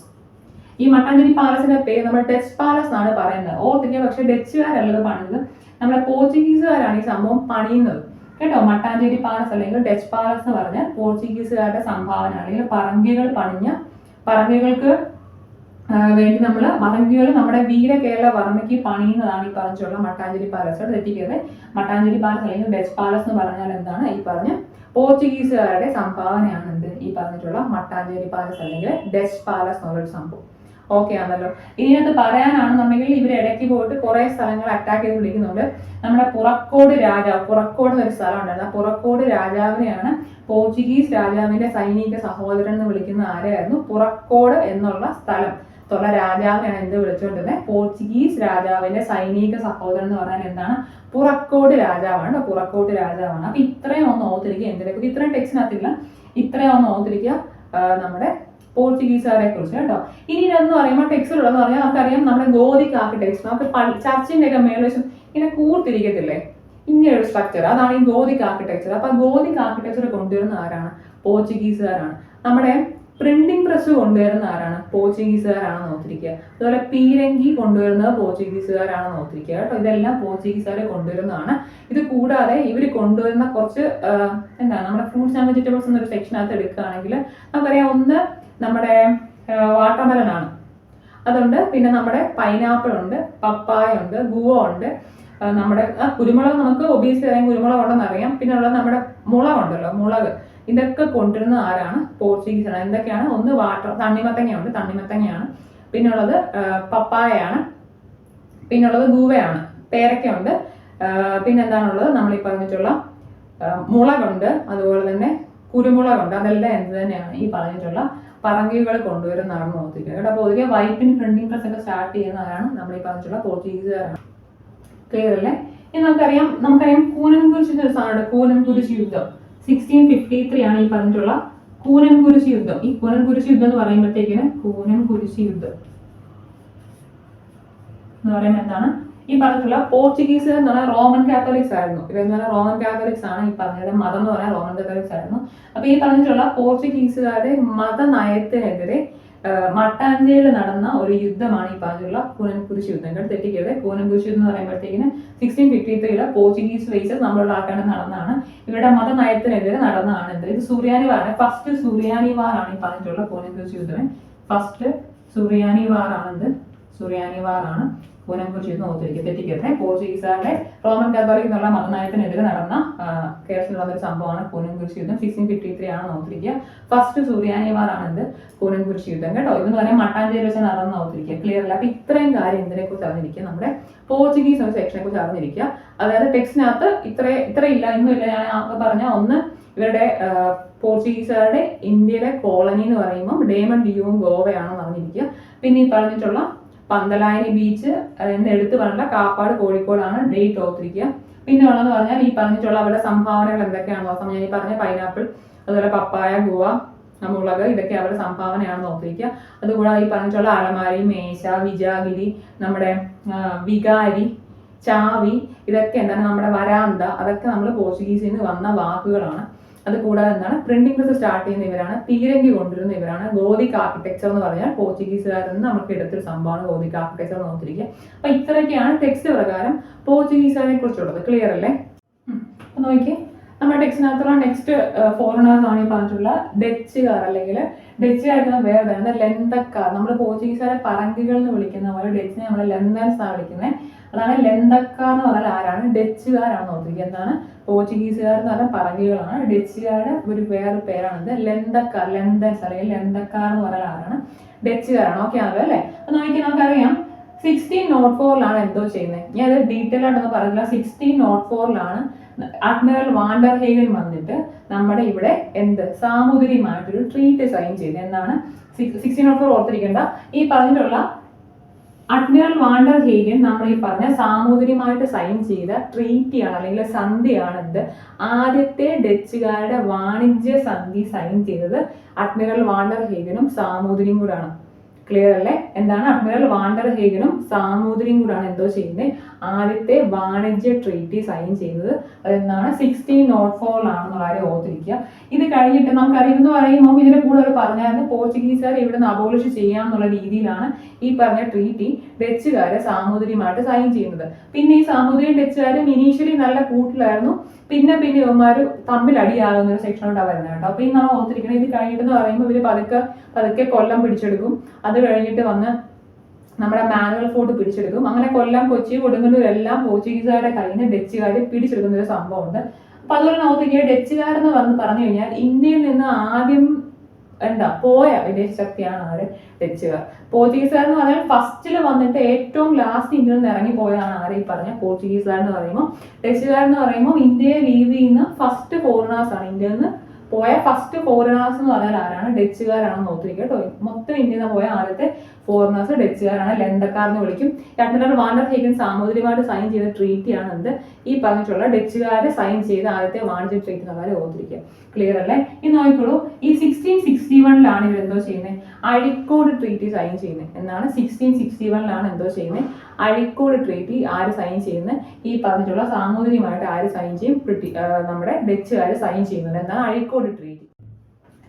ഈ മട്ടാഞ്ചേരി പാലസിന്റെ പേര് നമ്മൾ ഡച്ച് പാലസ് എന്നാണ് പറയുന്നത്. ഓർത്തിരിക്കുക പക്ഷെ ഡച്ചുകാരല്ലത് പണിത് നമ്മളെ പോർച്ചുഗീസുകാരാണ് ഈ സംഭവം പണിയുന്നത്. കേട്ടോ മട്ടാഞ്ചേരി പാലസ് അല്ലെങ്കിൽ ഡച്ച് പാലസ് എന്ന് പറഞ്ഞ പോർച്ചുഗീസുകാരുടെ സംഭാവന അല്ലെങ്കിൽ പറങ്കികൾ പണിഞ്ഞ പറങ്കികൾക്ക് വേണ്ടി നമ്മൾ പറങ്കികൾ നമ്മുടെ വീര കേരള വർമ്മയ്ക്ക് പണിയുന്നതാണ് ഈ പറഞ്ഞിട്ടുള്ള മട്ടാഞ്ചേരി പാലസ്. തെറ്റിക്കരുത്. മട്ടാഞ്ചേരി പാലസ് അല്ലെങ്കിൽ ഡച്ച് പാലസ് എന്ന് പറഞ്ഞാൽ എന്താണ്? ഈ പറഞ്ഞ പോർച്ചുഗീസുകാരുടെ സംഭാവനയാണ് എന്ത്? ഈ പറഞ്ഞിട്ടുള്ള മട്ടാഞ്ചേരി പാലസ് അല്ലെങ്കിൽ ഡച്ച് പാലസ് എന്നുള്ളൊരു സംഭവം. ഓക്കെ ആണല്ലോ. ഇതിനകത്ത് പറയാനാണെന്നുണ്ടെങ്കിൽ ഇവർ ഇടയ്ക്ക് പോയിട്ട് കുറെ സ്ഥലങ്ങൾ അറ്റാക്ക് ചെയ്ത് വിളിക്കുന്നുണ്ട്. നമ്മുടെ പുറക്കോട് രാജാവ് പുറക്കോട് എന്നൊരു സ്ഥലം ഉണ്ടായിരുന്നു ആ പുറക്കോട് രാജാവിനെയാണ് പോർച്ചുഗീസ് രാജാവിന്റെ സൈനിക സഹോദരൻ എന്ന് വിളിക്കുന്ന ആരെയായിരുന്നു പുറക്കോട് എന്നുള്ള സ്ഥലം. ഉള്ള രാജാവിനെയാണ് എന്ത് വിളിച്ചുകൊണ്ടിരുന്നത് പോർച്ചുഗീസ് രാജാവിന്റെ സൈനിക സഹോദരൻ എന്ന് പറഞ്ഞാൽ എന്താണ്? പുറക്കോട് രാജാവാണ്. പുറക്കോട് രാജാവാണ്. അപ്പൊ ഇത്രയും ഒന്ന് ഓർത്തിരിക്കുക. എന്തിനൊക്കെ ഇത്രയും ടെക്സ്റ്റിനകത്തില്ല ഇത്രയും ഒന്ന് ഓർത്തിരിക്കുക. നമ്മുടെ പോർച്ചുഗീസുകാരെ കുറിച്ച് കേട്ടോ. ഇനി ഇതെന്ന് പറയുമ്പോൾ ടെക്സ്റ്റിലുള്ളതെന്ന് പറഞ്ഞാൽ നമുക്കറിയാം നമ്മുടെ ഗോതിക് ആർക്കിടെക്ചർ നമുക്ക് ചർച്ചിന്റെ ഒക്കെ മേൽവശം ഇങ്ങനെ കൂർത്തിരിക്കത്തില്ലേ? ഇങ്ങനെ ഒരു സ്ട്രക്ചർ അതാണ് ഈ ഗോതിക് ആർക്കിടെക്ചർ അപ്പൊ ഗോതിക് ആർക്കിടെക്ചർ കൊണ്ടുവരുന്ന ആരാണ്? പോർച്ചുഗീസുകാരാണ്. നമ്മുടെ പ്രിന്റിംഗ് പ്രസ് കൊണ്ടുവരുന്ന ആരാണ്? പോർച്ചുഗീസുകാരാണെന്ന് ഓർത്തിരിക്കുക അതുപോലെ പീരങ്കി കൊണ്ടുവരുന്നത് പോർച്ചുഗീസുകാരാണെന്ന് ഓർത്തിരിക്കുക കേട്ടോ. ഇതെല്ലാം പോർച്ചുഗീസുകാരെ കൊണ്ടുവരുന്നതാണ്. ഇത് കൂടാതെ ഇവർ കൊണ്ടുവരുന്ന കുറച്ച് എന്താ എന്താണ്? നമ്മുടെ ഫ്രൂട്ട്സ് ആൻഡ് വെജിറ്റബിൾസ് എന്നൊരു സെക്ഷനകത്ത് എടുക്കുകയാണെങ്കിൽ നമുക്കറിയാം ഒന്ന് നമ്മുടെ വാട്ടർമെലൺ ആണ് അതുണ്ട്. പിന്നെ നമ്മുടെ പൈനാപ്പിൾ ഉണ്ട് പപ്പായ ഉണ്ട് ഗുവ ഉണ്ട്. നമ്മുടെ കുരുമുളക് നമുക്ക് ഒബീസ് അറിയാം കുരുമുളക് ഉണ്ടെന്ന് അറിയാം. പിന്നെ ഉള്ളത് നമ്മുടെ മുളക് ഉണ്ടല്ലോ മുളക്. ഇതൊക്കെ കൊണ്ടുവരുന്ന ആരാണ്? പോർച്ചുഗീസ് ആണ്. എന്തൊക്കെയാണ്? ഒന്ന് വാട്ടർ തണ്ണിമത്തങ്ങയുണ്ട് തണ്ണിമത്തങ്ങയാണ്. പിന്നുള്ളത് പപ്പായയാണ്. പിന്നുള്ളത് ഗൂവയാണ്. പേരക്കയുണ്ട്. പിന്നെന്താണുള്ളത് നമ്മൾ ഈ പറഞ്ഞിട്ടുള്ള മുളകുണ്ട്. അതുപോലെ തന്നെ കുരുമുളകുണ്ട്. അതെല്ലാം എന്ത് തന്നെയാണ്? ഈ പറഞ്ഞിട്ടുള്ള പറങ്കികൾ കൊണ്ടുവരുന്നതാണ് ഓർത്തിരിക്കുക. കേട്ടോ അപ്പോൾ ഒതുക്കെ വൈപ്പിൻ പ്രിന്റിംഗ് പ്രസ് ഒക്കെ സ്റ്റാർട്ട് ചെയ്യുന്നതാണ് നമ്മൾ ഈ പറഞ്ഞിട്ടുള്ള പോർച്ചുഗീസുകാരാണ് ക്ലിയർ അല്ലേ? ഇനി നമുക്കറിയാം നമുക്കറിയാം കൂനം കുരിശ് ഒരു സാധനമുണ്ട് കൂനൻകുരിശ് യുദ്ധം. സിക്സ്റ്റീൻ ഫിഫ്റ്റി ത്രീ ആണ് ഈ പറഞ്ഞിട്ടുള്ള കൂനം കുരിശ് യുദ്ധം. ഈ കൂനം കുരിശ് യുദ്ധം എന്ന് പറയുമ്പോഴത്തേക്കിന് കൂനൻകുരിശ് യുദ്ധം എന്ന് പറയുമ്പോൾ എന്താണ്? ഈ പറഞ്ഞിട്ടുള്ള പോർച്ചുഗീസ് എന്ന് പറഞ്ഞാൽ റോമൻ കാത്തോലിക്സ് ആയിരുന്നു. ഇവരെന്ന് പറഞ്ഞാൽ റോമൻ കാത്തോലിക്സ് ആണ് ഈ പറഞ്ഞത്. മതം എന്ന് പറഞ്ഞാൽ റോമൻ കാത്തോലിക്സ് ആയിരുന്നു. അപ്പൊ ഈ പറഞ്ഞിട്ടുള്ള പോർച്ചുഗീസുകാരുടെ മത നയത്തിനെതിരെ ആ, മട്ടാഞ്ചേരിയിൽ നടന്ന ഒരു യുദ്ധമാണ് ഈ പറഞ്ഞിട്ടുള്ള കൂനൻകുരിശ് യുദ്ധം. കേട്ടോ തെറ്റിക്കരുത്. കൂനൻകുരിശ് എന്ന് പറയുമ്പോഴത്തേക്കിന് സിക്സ്റ്റീൻ ഫിഫ്റ്റി ത്രീയിലെ പോർച്ചുഗീസ് റേസസ് നമ്മളുടെ ആൾക്കാണ് നടന്നതാണ്. ഇവരുടെ മത നയത്തിനെതിരെ നടന്നതാണ് എന്ത് ഇത് സൂര്യാനി വാറാണ് ഫസ്റ്റ് സൂര്യാനി വാറാണ് ഈ പറഞ്ഞിട്ടുള്ള കൂനൻകുരിശ് യുദ്ധം. ഫസ്റ്റ് സൂര്യാനി വാറാണെന്ത് സൂര്യാനി വാറാണ് പൂനംകുറിച്ച് കുറിച്ചിരുന്ന് ഓർത്തിരിക്കുക തെറ്റിക്കരുത് പോർച്ചുഗീസുകാരുടെ റോമൻ കത്തോലിക് എന്നുള്ള മതനയത്തിനെതിരെ നടന്ന കേസിൽ നടന്ന ഒരു സംഭവമാണ് പൂനം കുറിച്ച് യുദ്ധം സിക്സ്റ്റീൻ ഫിഫ്റ്റി ത്രീ ആണ് ഓർത്തിരിക്കുക ഫസ്റ്റ് സൂര്യാനിമാരാണ് ഇത് പൂനം കുറിച്ച് യുദ്ധം കേട്ടോ. ഇതെന്ന് പറയാൻ മട്ടാഞ്ചേരി വെച്ച് നടന്ന് ഓർത്തിരിക്കുക ക്ലിയർ അല്ല. അപ്പൊ ഇത്രയും കാര്യം ഇതിനെ കുറിച്ച് അറിഞ്ഞിരിക്കുക. നമ്മുടെ പോർച്ചുഗീസ് ഒരു സെക്ഷനെ കുറിച്ച് അറിഞ്ഞിരിക്കുക. അതായത് ടെക്സ്റ്റിനകത്ത് ഇത്ര ഇത്ര ഇല്ല ഇന്നും ഇല്ല. ഞാൻ പറഞ്ഞ ഒന്ന് ഇവരുടെ പോർച്ചുഗീസുകാരുടെ ഇന്ത്യയിലെ കോളനി എന്ന് പറയുമ്പോൾ ഡേമൺ ഡിയുവും ഗോവയാണെന്ന് അറിഞ്ഞിരിക്കുക. പിന്നെ ഈ പറഞ്ഞിട്ടുള്ള പന്തലായനി ബീച്ച് എന്ന് എടുത്തു പറഞ്ഞ കാപ്പാട് കോഴിക്കോടാണ് ഡേറ്റ് ഓർത്തിരിക്കുക. പിന്നെ ഉള്ളതെന്ന് പറഞ്ഞാൽ ഈ പറഞ്ഞിട്ടുള്ള അവരുടെ സംഭാവനകൾ എന്തൊക്കെയാണെന്ന് നോക്കാം ഞാൻ ഈ പറഞ്ഞ പൈനാപ്പിൾ അതുപോലെ പപ്പായ ഗുവ മുളക് ഇതൊക്കെ അവരുടെ സംഭാവനയാണെന്ന് ഓർത്തിരിക്കുക. അതുകൂടാതെ ഈ പറഞ്ഞിട്ടുള്ള അലമാരി മേശ വിജാഗിരി നമ്മുടെ വികാരി ചാവി ഇതൊക്കെ എന്താണ്? നമ്മുടെ വരാന്ത അതൊക്കെ നമ്മൾ പോർച്ചുഗീസിൽ നിന്ന് വന്ന വാക്കുകളാണ്. അത് കൂടാതെ എന്താണ്? പ്രിന്റിംഗ് പ്രസ് സ്റ്റാർട്ട് ചെയ്യുന്ന ഇവരാണ് പീരങ്കി കൊണ്ടുവരുന്ന ഇവരാണ്. ഗോതിക് ആർക്കിടെക്ചർ എന്ന് പറഞ്ഞാൽ പോർച്ചുഗീസുകാരിൽ നിന്ന് നമുക്ക് എടുത്തൊരു സംഭവമാണ് ഗോതിക് ആർക്കിടെക്ചർ എന്ന് ഓർത്തിരിക്കുക. അപ്പൊ ഇത്രയൊക്കെയാണ് ടെക്സ്റ്റ് പ്രകാരം പോർച്ചുഗീസുകാരെ കുറിച്ചുള്ളത് ക്ലിയർ അല്ലേ നോക്കിയേ. നമ്മുടെ ടെക്സ്റ്റിനകത്തുള്ള നെക്സ്റ്റ് ഫോറിനേഴ്സ് ആണ് ഈ പറഞ്ഞിട്ടുള്ള ഡച്ചുകാർ അല്ലെങ്കിൽ ഡച്ചുകാർക്ക് വേറെ വരുന്നത് ലെന്തക്കാർ നമ്മൾ പോർച്ചുഗീസുകാരെ പറങ്കികൾ എന്ന് വിളിക്കുന്ന പോലെ ഡച്ചിനെ നമ്മൾ ലെന്തൻസ് ആണ് വിളിക്കുന്നത് അതാണ് ലെന്തക്കാർ എന്ന് പറഞ്ഞാൽ ആരാണ്? ഡച്ചുകാരാണ് നോക്കിയിരിക്കുന്നത് എന്താണ്? പോർച്ചുഗീസുകാർ എന്ന് പറഞ്ഞാൽ പറങ്കികളാണ്. ഡച്ചുകാരുടെ ഒരു വേറെ പേരാണിത് ലെന്തക്കാർ ലെന്തൻസ് അല്ലെങ്കിൽ ലെന്തക്കാർ എന്ന് പറയുന്ന ആരാണ്? ഡച്ചുകാരാണ്. ഓക്കെ ആണല്ലോ അല്ലേ? അപ്പൊ നോക്കി നമുക്കറിയാം. സിക്സ്റ്റീൻ നോട്ട് ഫോറിലാണ് എന്തോ ചെയ്യുന്നത് ഞാൻ അത് ഡീറ്റെയിൽ ആയിട്ടൊന്നും പറഞ്ഞില്ല സിക്സ്റ്റീൻ നോട്ട് ഫോറിലാണ് അഡ്മിറൽ വാണ്ടർ ഹേഗൻ വന്നിട്ട് നമ്മുടെ ഇവിടെ എന്ത്? സാമൂതിരിയുമായിട്ടൊരു ട്രീറ്റ് സൈൻ ചെയ്ത് എന്നാണ് സിക്സ്റ്റീൻ നോട്ട് ഫോർ ഓർത്തിരിക്കേണ്ട. ഈ പറഞ്ഞിട്ടുള്ള അഡ്മിറൽ വാണ്ടർ ഹീലിയൻ നമ്മൾ ഈ പറഞ്ഞ സാമൂതിരിയുമായിട്ട് സൈൻ ചെയ്ത ട്രീറ്റിയാണ് അല്ലെങ്കിൽ സന്ധിയാണ് എന്ത് ആദ്യത്തെ ഡച്ചുകാരുടെ വാണിജ്യ സന്ധി സൈൻ ചെയ്തത് അഡ്മിറൽ വാണ്ടർ ഹേഗനും സാമൂതിരിയും കൂടാണ്. ക്ലിയർ അല്ലേ? എന്താണ് അഡ്മിറൽ വാണ്ടർ ഹേഗനും സാമൂതിരിയും കൂടാണ് എന്തോ ചെയ്യുന്നത്. ആദ്യത്തെ വാണിജ്യ ട്രീറ്റി സൈൻ ചെയ്തത് അതെന്താണ്? സിക്സ്റ്റീൻ നോട്ട് ഫോറിലാണെന്നുള്ള കാര്യം ഓർത്തിരിക്കുക. ഇത് കഴിഞ്ഞിട്ട് നമുക്കറിയാം എന്ന് പറയുമ്പോൾ ഇതിന്റെ കൂടെ ഒരു പറഞ്ഞായിരുന്നു പോർച്ചുഗീസുകാർ ഇവിടുന്ന് അബോളിഷ് ചെയ്യാമെന്നുള്ള രീതിയിലാണ് ഈ പറഞ്ഞ ട്രീറ്റി ഡച്ചുകാര് സാമൂതിരിയുമായിട്ട് സൈൻ ചെയ്യുന്നത്. പിന്നെ ഈ സാമൂതിരിയും ഡച്ചുകാരും ഇനീഷ്യലി നല്ല കൂട്ടിലായിരുന്നു. പിന്നെ പിന്നെ ഇവന്മാർ തമ്മിൽ അടിയാകുന്ന ഒരു സെക്ഷൻ വരുന്നത് കേട്ടോ. അപ്പൊ ഈ നമ്മൾ ഓർത്തിരിക്കണം ഇത് കഴിഞ്ഞിട്ട് എന്ന് പറയുമ്പോൾ ഇവർ പതുക്കെ പതുക്കെ കൊല്ലം പിടിച്ചെടുക്കും. അത് കഴിഞ്ഞിട്ട് വന്ന് നമ്മുടെ മാനുവൽ ഫോർട്ട് പിടിച്ചെടുക്കും. അങ്ങനെ കൊല്ലം കൊച്ചി കൊടുങ്ങല്ലൂർ എല്ലാം പോർച്ചുഗീസുകാരുടെ കയ്യിൽ നിന്ന് ഡച്ചുകാർ പിടിച്ചെടുക്കുന്ന ഒരു സംഭവമുണ്ട്. അപ്പൊ അതുപോലെ നോക്കിക്കുക ഡച്ചുകാരെന്ന് വന്ന് പറഞ്ഞു കഴിഞ്ഞാൽ ഇന്ത്യയിൽ നിന്ന് ആദ്യം എന്താ പോയ വിദേശ ശക്തിയാണ് ആര്? ഡച്ചുകാർ പോർച്ചുഗീസുകാർ എന്ന് പറഞ്ഞാൽ ഫസ്റ്റിൽ വന്നിട്ട് ഏറ്റവും ലാസ്റ്റ് ഇന്ത്യയിൽ നിന്ന് ഇറങ്ങി പോയതാണ് ആര് ഈ പറഞ്ഞ പോർച്ചുഗീസുകാർ എന്ന് പറയുമ്പോൾ. ഡച്ചുകാർ എന്ന് പറയുമ്പോൾ ഇന്ത്യയെ ലീവ് ചെയ്യുന്ന ഫസ്റ്റ് ഫോറിനേഴ്സ് ആണ് ഇന്ത്യയിൽ നിന്ന് പോയ ഫസ്റ്റ് ഫോറിനേഴ്സ് എന്ന് പറഞ്ഞാൽ ആരാണ്? ഡച്ചുകാരാണെന്ന് നോക്കിയിരിക്കുക കേട്ടോ. മൊത്തം ഇന്ത്യയിൽ നിന്ന് പോയ ആദ്യത്തെ ഫോറിനേഴ്സ് ഡച്ചുകാരാണ്. ലണ്ടക്കാർ എന്ന് വിളിക്കും. അഡ്മിറൽ വാണ്ടർ ഹേഗൻ സാമൂതിരിമായിട്ട് സൈൻ ചെയ്ത ട്രീറ്റിയാണ് എന്ത്? ഈ പറഞ്ഞിട്ടുള്ള ഡച്ചുകാരെ സൈൻ ചെയ്ത ആദ്യത്തെ വാണിജ്യ ട്രീറ്റ് എന്നുള്ള ഓർത്തിരിക്കുക. ക്ലിയർ അല്ലേ? ഇനി നോക്കിക്കോളൂ. ഈ സിക്സ്റ്റീൻ സിക്സ്റ്റി വണ്ണിലാണ് ഇവർ എന്തോ ചെയ്യുന്നത്? അഴിക്കോട് ട്രീറ്റി സൈൻ ചെയ്യുന്നത്. എന്നാണ് സിക്സ്റ്റീൻ സിക്സ്റ്റി വണ്ണിലാണ് എന്തോ ചെയ്യുന്നത്? അഴിക്കോട് ട്രീറ്റി ആര് സൈൻ ചെയ്യുന്നത് ഈ പറഞ്ഞിട്ടുള്ള സാമൂഹികമായിട്ട് ആര് സൈൻ ചെയ്യും? ബ്രിട്ടി- നമ്മുടെ ഡച്ചുകാർ സൈൻ ചെയ്യുന്നത് എന്താണ് അഴിക്കോട് ട്രീറ്റി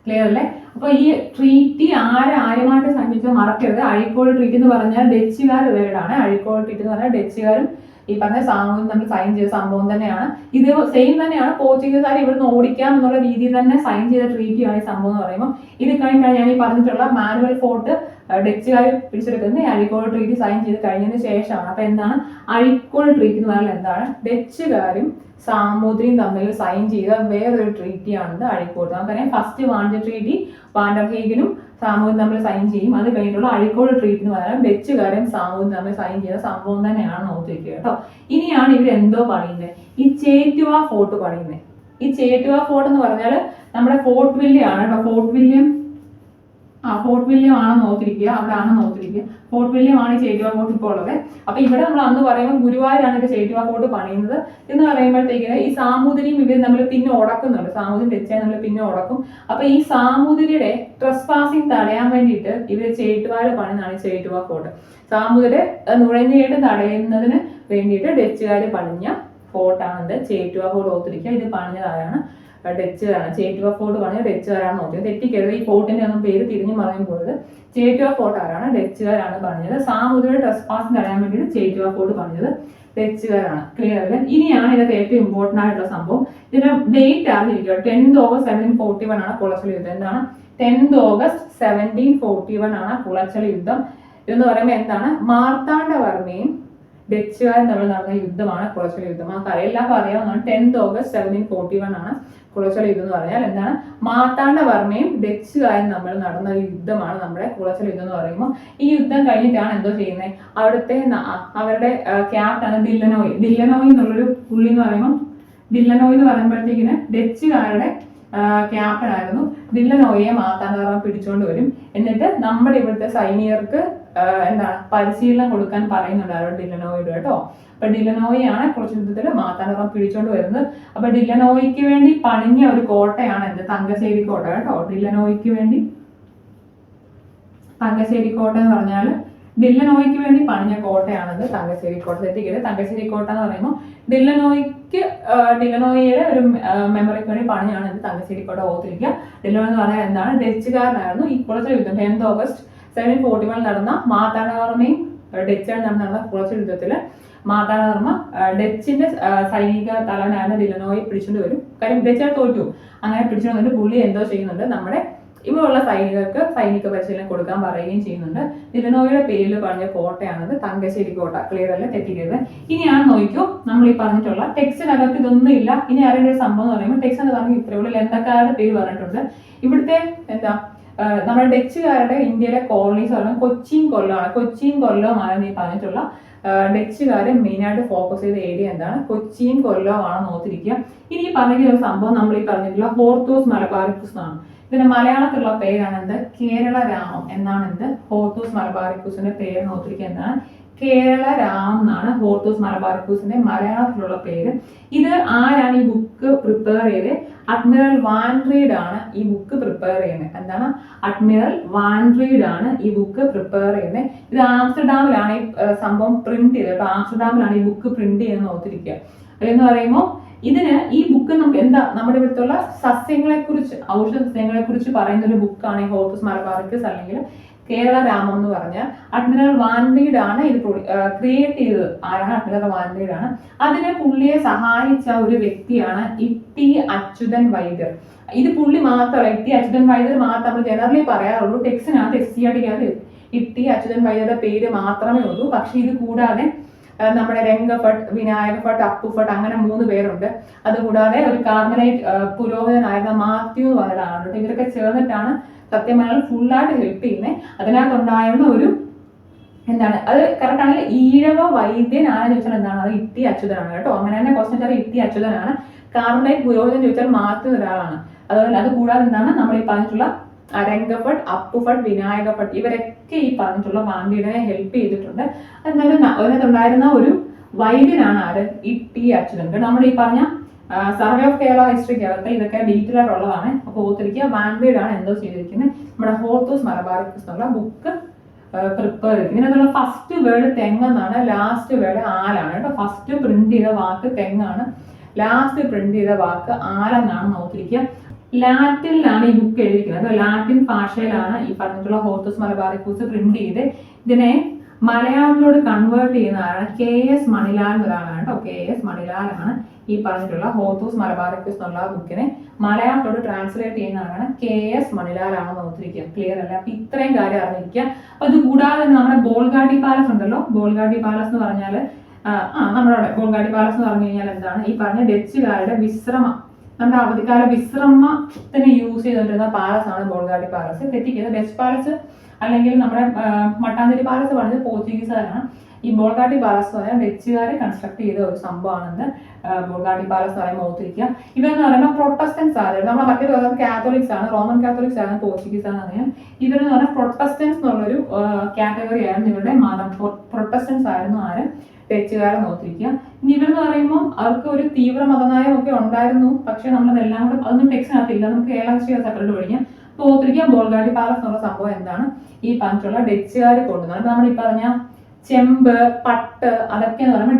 ക്ലിയർ അല്ലേ? അപ്പൊ ഈ ട്രീറ്റി ആര് ആരുമായിട്ട് സഞ്ചരിച്ചത് മറക്കരുത്. അഴിക്കോട് ട്രീറ്റ് എന്ന് പറഞ്ഞാൽ ഡച്ചുകാർ ഇവരുടെയാണ് അഴിക്കോട് ട്രീറ്റ് എന്ന് പറഞ്ഞാൽ ഡച്ചുകാരും ഈ പറഞ്ഞ സാമൂഹ്യം നമ്മൾ സൈൻ ചെയ്ത സംഭവം തന്നെയാണ്. ഇത് സെയിം തന്നെയാണ് പോർച്ചുഗീസുകാർ ഇവിടുന്ന് ഓടിക്കാം എന്നുള്ള രീതിയിൽ തന്നെ സൈൻ ചെയ്ത ട്രീറ്റിയാണ് ഈ സംഭവം എന്ന് പറയുമ്പോൾ. ഇത് കഴിഞ്ഞാൽ ഞാൻ ഈ പറഞ്ഞിട്ടുള്ള മാനുവൽ ഫോർട്ട് ഡച്ചുകാർ പിടിച്ചെടുക്കുന്നത് അഴീക്കോട് ട്രീറ്റ് സൈൻ ചെയ്ത് കഴിഞ്ഞതിന് ശേഷമാണ്. അപ്പൊ എന്താണ്? അഴീക്കോട് ട്രീറ്റ് എന്ന് പറഞ്ഞാൽ എന്താണ്? ഡച്ചുകാരും സാമൂതിരിയും തമ്മിൽ സൈൻ ചെയ്ത വേറൊരു ട്രീറ്റിയാണിത് അഴീക്കോട്. നമുക്കറിയാം ഫസ്റ്റ് വാണിജ്യ ട്രീറ്റി വാണ്ടർഹേഗനും സാമൂഹ്യം തമ്മിൽ സൈൻ ചെയ്യും. അത് കഴിഞ്ഞിട്ടുള്ള അഴിക്കോൾ ട്രീറ്റ് എന്ന് പറയാൻ ഡച്ചുകാരും സാമൂഹ്യം തമ്മിൽ സൈൻ ചെയ്ത സംഭവം തന്നെയാണ് നോക്കിയിരിക്കുക കേട്ടോ. ഇനിയാണ് എന്തോ പറയുന്നത്? ഈ ചേറ്റുവ ഫോർട്ട് പറയുന്നത്. ഈ ചേറ്റുവ ഫോർട്ട് എന്ന് പറഞ്ഞാൽ നമ്മുടെ ഫോർട്ട് വില്യം ആണ് കേട്ടോ. ഫോർട്ട് വില്യം ആ ഫോർട്ട് വില്യം ആണെന്ന് ഓർത്തിരിക്കുക അവിടെ ആണെന്ന് ഓർത്തിരിക്കുക ഫോർട്ട് വില്യം ആണ് ചേറ്റുവ ഫോർട്ട് ഇപ്പോൾ ഉള്ളത്. അപ്പൊ ഇവിടെ നമ്മൾ അന്ന് പറയുമ്പോൾ ഗുരുവായൂരാണ് ഇപ്പൊ ചേറ്റുവാ ഫോർട്ട് പണിയുന്നത്. എന്ന് പറയുമ്പോഴത്തേക്കിന് ഈ സാമൂതിരിയും ഇവർ നമ്മൾ പിന്നെ ഉടക്കുന്നുണ്ട്. സാമൂതിരി വെച്ചാൽ നമ്മൾ പിന്നെ ഉടക്കും. അപ്പൊ ഈ സാമൂതിരിയുടെ ട്രസ് പാസിംഗ് തടയാൻ വേണ്ടിയിട്ട് ഇവർ ചേറ്റുവാട് പണിതാണ് ചേറ്റുവ ഫോർട്ട് സാമൂതിരെ നുഴഞ്ഞുകയറ്റം തടയുന്നതിന് വേണ്ടിയിട്ട് ഡച്ചുകാർ പണിഞ്ഞ ഫോർട്ടാണ് ഇത്. ചേറ്റുവാ ഫോർട്ട് ഓർത്തിരിക്കുക. ഇത് പണിഞ്ഞതാരാണ്? ഡച്ചുകാരാണ് ചേറ്റുവ ഫോർട്ട് പറഞ്ഞാൽ ഡച്ചുകാരാണ് നോക്കിയത് തെറ്റിക്കരുത്. ഈ ഫോർട്ടിന്റെ ഒന്നും പേര് തിരിഞ്ഞു മറിയും പോയത് ചേറ്റുവ ഫോർട്ട് ആരാണ്? ഡച്ചുകാരാണ് പറഞ്ഞത്. സാമൂതിരിയുടെ ട്രസ് പാസിംഗ് തടയാൻ വേണ്ടിയിട്ട് ചേറ്റുവ ഫോർട്ട് പറഞ്ഞത് ഡച്ചുകാരാണ് ക്ലിയർ അല്ലേ? ഇനിയാണ് ഇതൊക്കെ ഏറ്റവും ഇമ്പോർട്ടന്റ് ആയിട്ടുള്ള സംഭവം. ഇതിന്റെ ഡേറ്റ് അറിഞ്ഞിരിക്കുക. Tenth August seventeen forty one ആണ് കുളച്ചൽ യുദ്ധം. എന്താണ്? Tenth August seventeen forty one ആണ് കുളച്ചൽ യുദ്ധം. എന്ന് പറയുമ്പോൾ എന്താണ്? മാർത്താണ്ഡവർമ്മയും ഡച്ചുകാരും തമ്മിൽ നടന്ന യുദ്ധമാണ് കുളച്ചൽ യുദ്ധം. നമുക്ക് അറിയാം അറിയാവുന്നതാണ്. Tenth August seventeen forty one ആണ് കുളച്ചൽ യുദ്ധം എന്ന് പറഞ്ഞാൽ. എന്താണ്? മാർത്താണ്ഡവർമ്മയും ഡച്ചുകാരും നമ്മൾ നടന്ന ഒരു യുദ്ധമാണ് നമ്മുടെ കുളച്ചൽ യുദ്ധം എന്ന് പറയുമ്പോൾ. ഈ യുദ്ധം കഴിഞ്ഞിട്ടാണ് എന്തോ ചെയ്യുന്നത് അവിടുത്തെ അവരുടെ ക്യാപ്റ്റാണ് ദില്ലനോയ്. ദില്ലനോയ് എന്നുള്ളൊരു പുള്ളി എന്ന് പറയുമ്പോൾ ദില്ലനോയ് എന്ന് പറയുമ്പോഴത്തേക്കിന് ഡച്ചുകാരുടെ ക്യാപ്റ്റൻ ആയിരുന്നു. ഡില്ലനോയെ മാർത്താണ്ഡവർമ്മ പിടിച്ചുകൊണ്ട് വരും. എന്നിട്ട് നമ്മുടെ ഇവിടുത്തെ സൈനികർക്ക് എന്താണ് പരിശീലനം കൊടുക്കാൻ പറയുന്നുണ്ട് ആരോ ഡില്ലനോയിയുടെ കേട്ടോ. അപ്പൊ ഡില്ലനോയിയാണ് കുറച്ച് യുദ്ധത്തിൽ മാർത്താണ്ഡവർമ്മ പിടിച്ചോണ്ട് വരുന്നത്. അപ്പൊ ഡില്ലനോയിക്ക് വേണ്ടി പണിഞ്ഞ ഒരു കോട്ടയാണ് എന്ത്? തങ്കശ്ശേരി കോട്ട കേട്ടോ. ഡില്ലനോയിക്ക് വേണ്ടി തങ്കശ്ശേരി കോട്ട എന്ന് പറഞ്ഞാൽ ഡില്ലനോയ്ക്ക് വേണ്ടി പണിഞ്ഞ കോട്ടയാണത് തങ്കശ്ശേരി കോട്ട. തെറ്റിക്കരുത്. തങ്കശ്ശേരി കോട്ട എന്ന് പറയുമ്പോൾ ഡില്ലനോയ്ക്ക് ഡില്ലനോയിയുടെ ഒരു മെമ്മറിക്ക് വേണ്ടി പണിഞ്ഞാണ് ഇത് തങ്കശ്ശേരി കോട്ട ഓർത്തിരിക്കുക. ഡില്ലനോയ് എന്ന് പറഞ്ഞാൽ എന്താണ്? ഡച്ചുകാരനായിരുന്നു. ഈ യുദ്ധം tenth August seventeen forty one നടന്ന മാതാണവർമ്മയും ഡച്ചാണ് നടന്ന കുറച്ച് യുദ്ധത്തിൽ മാതാനവർമ്മ ഡച്ചിന്റെ സൈനിക തലവനായിരുന്ന ഡിലനോയെ പിടിച്ചുകൊണ്ട് വരും. കാര്യം ഡച്ചാർ തോറ്റു. അങ്ങനെ പിടിച്ചുകൊണ്ട് വന്നിട്ട് പുള്ളി എന്തോ ചെയ്യുന്നുണ്ട്. നമ്മുടെ ഇവിടെയുള്ള സൈനികർക്ക് സൈനിക പരിശീലനം കൊടുക്കാൻ പറയുകയും ചെയ്യുന്നുണ്ട്. ഡിലനോയുടെ പേരിൽ പറഞ്ഞ കോട്ടയാണത്. തങ്കശ്ശേരി കോട്ട. ക്ലിയർ അല്ല? തെറ്റിക്കരുത്. ഇനിയാണ് നോക്കിയോ നമ്മൾ ഈ പറഞ്ഞിട്ടുള്ള ടെക്സ്റ്റിനകത്ത് ഇതൊന്നും ഇല്ല. ഇനി അറിയേണ്ട ഒരു സംഭവം എന്ന് പറയുമ്പോൾ ടെക്സ്റ്റ് എന്ന് പറഞ്ഞാൽ ഇത്രയുള്ള ലന്തക്കാരുടെ പേര് പറഞ്ഞിട്ടുണ്ട്. ഇവിടുത്തെ എന്താ? നമ്മുടെ ഡച്ചുകാരുടെ ഇന്ത്യയിലെ കോളനീസ് പറഞ്ഞാൽ കൊച്ചിയും കൊല്ലമാണ്. കൊച്ചിയും കൊല്ലവുമാണ് ഈ പറഞ്ഞിട്ടുള്ള. ഡച്ചുകാർ മെയിനായിട്ട് ഫോക്കസ് ചെയ്ത ഏരിയ എന്താണ്? കൊച്ചിയും കൊല്ലവുമാണെന്ന് ഓർത്തിരിക്കുക. ഇനി ഈ പറഞ്ഞ ഒരു സംഭവം നമ്മൾ ഈ പറഞ്ഞിട്ടുള്ള ഹോർത്തോസ് മലബാറിക്കൂസ് എന്നാണ് ഇതിന്റെ മലയാളത്തിലുള്ള പേരാണ് എന്ത്? കേരള രാമം എന്നാണ് എന്ത്? ഹോർത്തൂസ് മലബാറിക്കൂസിന്റെ പേര് നോക്കിയിരിക്കുക എന്താണ്? കേരള രാം എന്നാണ് ഹോർത്തൂസ് മലബാറിക്കൂസിന്റെ മലയാളത്തിലുള്ള പേര്. ഇത് ആരാണ് ഈ ബുക്ക് പ്രിപ്പയർ ചെയ്ത് അഡ്മിറൽ വാൻഡ്രീഡ് ആണ് ഈ ബുക്ക് പ്രിപ്പയർ ചെയ്യുന്നത്. എന്താണ്? അഡ്മിറൽ വാൻഡ്രീഡ് ആണ് ഈ ബുക്ക് പ്രിപ്പയർ ചെയ്യുന്നത്. ഇത് ആംസ്റ്റർഡാമിലാണ് ഈ സംഭവം പ്രിന്റ് ചെയ്തത്. അപ്പൊ ആംസ്റ്റർഡാമിലാണ് ഈ ബുക്ക് പ്രിന്റ് ചെയ്യുന്നത് ഓർത്തിരിക്കുക എന്ന് പറയുമ്പോൾ ഇതിന് ഈ ബുക്ക് നമുക്ക് എന്താ നമ്മുടെ ഇവിടുത്തുള്ള സസ്യങ്ങളെ കുറിച്ച് ഔഷധ സസ്യങ്ങളെ കുറിച്ച് പറയുന്ന ഒരു ബുക്കാണ് ഈ ഹോർട്ടസ് മലബാറിക്കസ് അല്ലെങ്കിൽ കേരള രാമം എന്ന് പറഞ്ഞ അഡ്മിറൽ ആണ് ഇത് ക്രിയേറ്റ് ചെയ്തത്. ആരാണ് അഡ്മിറൽ ആണ് അതിനെ പുള്ളിയെ സഹായിച്ച ഒരു വ്യക്തിയാണ് ഇട്ടി അച്യുതൻ വൈദ്യർ. ഇത് പുള്ളി മാത്രമല്ല ഇട്ടി അച്യുതൻ വൈദ്യർ മാത്രം നമ്മൾ ജനറലി പറയാറുള്ളൂ. ടെക്സിനകത്ത് S C R Itty Achuthan വൈദ്യരുടെ പേര് മാത്രമേ ഉള്ളൂ. പക്ഷെ ഇത് കൂടാതെ നമ്മുടെ രംഗഭട്ട് വിനായക ഭട്ട് അപ്പു ഭട്ട് അങ്ങനെ മൂന്ന് പേരുണ്ട്. അതുകൂടാതെ ഒരു കാർമലൈറ്റ് പുരോഹിതനായിരുന്ന മാത്യു എന്ന് പറയുന്ന ആളുണ്ട് ഇവരൊക്കെ ചേർന്നിട്ടാണ് സത്യം പറഞ്ഞാൽ ഫുള്ളായിട്ട് ഹെൽപ്പ് ചെയ്യുന്നത് അതിനകത്തുണ്ടായിരുന്ന ഒരു എന്താണ് അത് കറക്റ്റ് ആണെങ്കിൽ ഈഴവ ആരാ ചോദിച്ചാൽ എന്താണ്? അത് ഇട്ടി അച്യുതനാണ് കേട്ടോ. അങ്ങനെ തന്നെ ക്വസ്റ്റൻ വെച്ചാൽ ഇട്ടി അച്യുതനാണ്. കാർമലൈറ്റ് പുരോഹിതൻ ചോദിച്ചാൽ മാത്യു ഒരാളാണ്. അതുപോലെ അത് കൂടാതെ എന്താണ്? നമ്മൾ ഈ പറഞ്ഞിട്ടുള്ള രംഗഭട്ട് അപ്പുഭട്ട് വിനായക ഭട്ട് ഇവരൊക്കെ ഈ പറഞ്ഞിട്ടുള്ള വാന്തിയുടെ ഹെൽപ്പ് ചെയ്തിട്ടുണ്ട്. എന്തായാലും അതിനകത്തുണ്ടായിരുന്ന ഒരു വൈദ്യനാണ് ആര്? ഇട്ടി അച്യുതൻ. കേട്ടോ ഈ പറഞ്ഞ സർവേ ഓഫ് കേരള ഹിസ്റ്ററിക്കകത്ത് ഇതൊക്കെ ഡീറ്റെയിൽ ആയിട്ടുള്ളതാണ്. അപ്പോൾ ഓർത്തിരിക്കുക വാൻഡേഡ് ആണ് എന്തോ ചെയ്തിരിക്കുന്നത് നമ്മുടെ ഹോർത്തോസ് മലബാറിക്കസ് എന്നുള്ള ബുക്ക് പ്രിപ്പയർ ചെയ്തിരിക്കുന്നത് ഇതിനകത്തുള്ള ഫസ്റ്റ് വേർഡ് തെങ്ങെന്നാണ് ലാസ്റ്റ് വേർഡ് ആലാണ് കേട്ടോ. ഫസ്റ്റ് പ്രിന്റ് ചെയ്ത വാക്ക് തെങ്ങാണ്. ലാസ്റ്റ് പ്രിന്റ് ചെയ്ത വാക്ക് ആലെന്നാണ് നോക്കിയിരിക്കുക ലാറ്റിനിലാണ് ഈ ബുക്ക് എഴുതിയിരിക്കുന്നത്. ലാറ്റിൻ ഭാഷയിലാണ് ഈ പറഞ്ഞിട്ടുള്ള ഹോർത്തസ് പുസ്തകം പ്രിന്റ് ചെയ്ത്. ഇതിനെ മലയാളത്തിലോട് കൺവേർട്ട് ചെയ്യുന്ന ആളാണ് കെ എസ് മണിലാൽ എന്നൊരാളാണ് കേട്ടോ കെ എസ് മണിലാലാണ് ഈ പറഞ്ഞിട്ടുള്ള ഹോത്തൂസ് മലബാറിക്കസ് എന്നുള്ള ബുക്കിനെ മലയാളത്തോട് ട്രാൻസ്ലേറ്റ് ചെയ്യുന്ന ആളാണ് കെ എസ് മണിലാലാണെന്ന് ഓർത്തിരിക്കുക. ക്ലിയർ അല്ല? അപ്പൊ ഇത്രയും കാര്യം അറിഞ്ഞിരിക്കുക. അപ്പൊ അത് കൂടാതെ തന്നെ നമ്മുടെ ബോൾഗാഡി പാലസ് ഉണ്ടല്ലോ. ബോൾഗാഡി പാലസ് എന്ന് പറഞ്ഞാൽ ആ നമ്മുടെ ബോൾഗാഡി പാലസ് എന്ന് പറഞ്ഞു കഴിഞ്ഞാൽ എന്താണ്? ഈ പറഞ്ഞ ഡച്ചുകാരുടെ വിശ്രമ. നമ്മുടെ അവധിക്കാല വിശ്രമത്തിന് യൂസ് ചെയ്തുകൊണ്ടിരുന്ന പാലസ് ആണ് ബോൾഗാഡി പാലസ്. തെറ്റിക്കുന്നത് ഡച്ച് പാലസ് അല്ലെങ്കിൽ നമ്മുടെ മട്ടാഞ്ചേരി പാലസ് പറഞ്ഞത് പോർച്ചുഗീസുകാരാണ്. ഈ ബോൾഗാട്ടി പാലസ് എന്ന് പറയുന്നത് ഡച്ചുകാർ കൺസ്ട്രക്ട് ചെയ്ത ഒരു സംഭവമാണെന്ന് ബോൾഗാട്ടി പാലസ് എന്ന് പറയുമ്പോൾ ഓർത്തിരിക്കുക. ഇവരെന്ന് പറയുമ്പോൾ പ്രൊട്ടസ്റ്റൻസ് ആണ്. നമ്മൾ മറ്റൊരു കാത്തോലിക്സ് ആണ് റോമൻ കാത്തോലിക്സ് ആണ് പോർച്ചുഗീസ് ആണ് അറിയാം ഇവരെന്ന് പറഞ്ഞാൽ പ്രൊട്ടസ്റ്റൻസ് എന്നുള്ളൊരു കാറ്റഗറി ആയിരുന്നു ഇവരുടെ മതം. പ്രൊട്ടസ്റ്റൻസ് ആയിരുന്നു ആര്? ഡച്ചുകാരെ ഓർത്തിരിക്കുക. ഇനി ഇവരെന്ന് പറയുമ്പോൾ അവർക്ക് ഒരു തീവ്ര മതനയം ഒക്കെ ഉണ്ടായിരുന്നു. പക്ഷെ നമ്മളതെല്ലാം കൂടെ അതൊന്നും ടെക്സ്റ്റിനകത്തില്ല നമുക്ക് കേരള ഹിസ്റ്ററി സെപ്പറേറ്റ് പഠിക്കാം. അപ്പോൾ ബോൾഗാട്ടി പാലസ് എന്നുള്ള സംഭവം എന്താണ്? ഈ പറഞ്ഞിട്ടുള്ള ഡച്ചുകാർ കൊണ്ടുവന്നത്. നമ്മൾ ഈ പറഞ്ഞ ചെമ്പ് പട്ട് അതൊക്കെ എന്ന് പറയുമ്പോൾ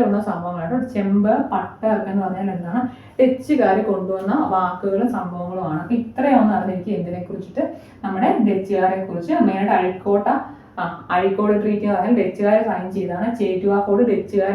കൊണ്ടുവന്ന സംഭവങ്ങളാണ് കേട്ടോ. ചെമ്പ് പട്ട് ഒക്കെ എന്ന് പറഞ്ഞാൽ എന്താണ്? ഡച്ചുകാർ കൊണ്ടുവന്ന വാക്കുകളും സംഭവങ്ങളുമാണ്. അപ്പൊ ഇത്രയൊന്നും അറിഞ്ഞിരിക്കുക എന്തിനെ കുറിച്ചിട്ട് നമ്മുടെ ഡച്ചുകാരെ കുറിച്ച് മെയിനായിട്ട് അഴിക്കോട്ട ആ അഴിക്കോട് ട്രീറ്റ് എന്ന് പറഞ്ഞാൽ ഡച്ചുകാർ സൈൻ ചെയ്തതാണ്. ചേറ്റുവാക്കോട് ഡച്ചുകാർ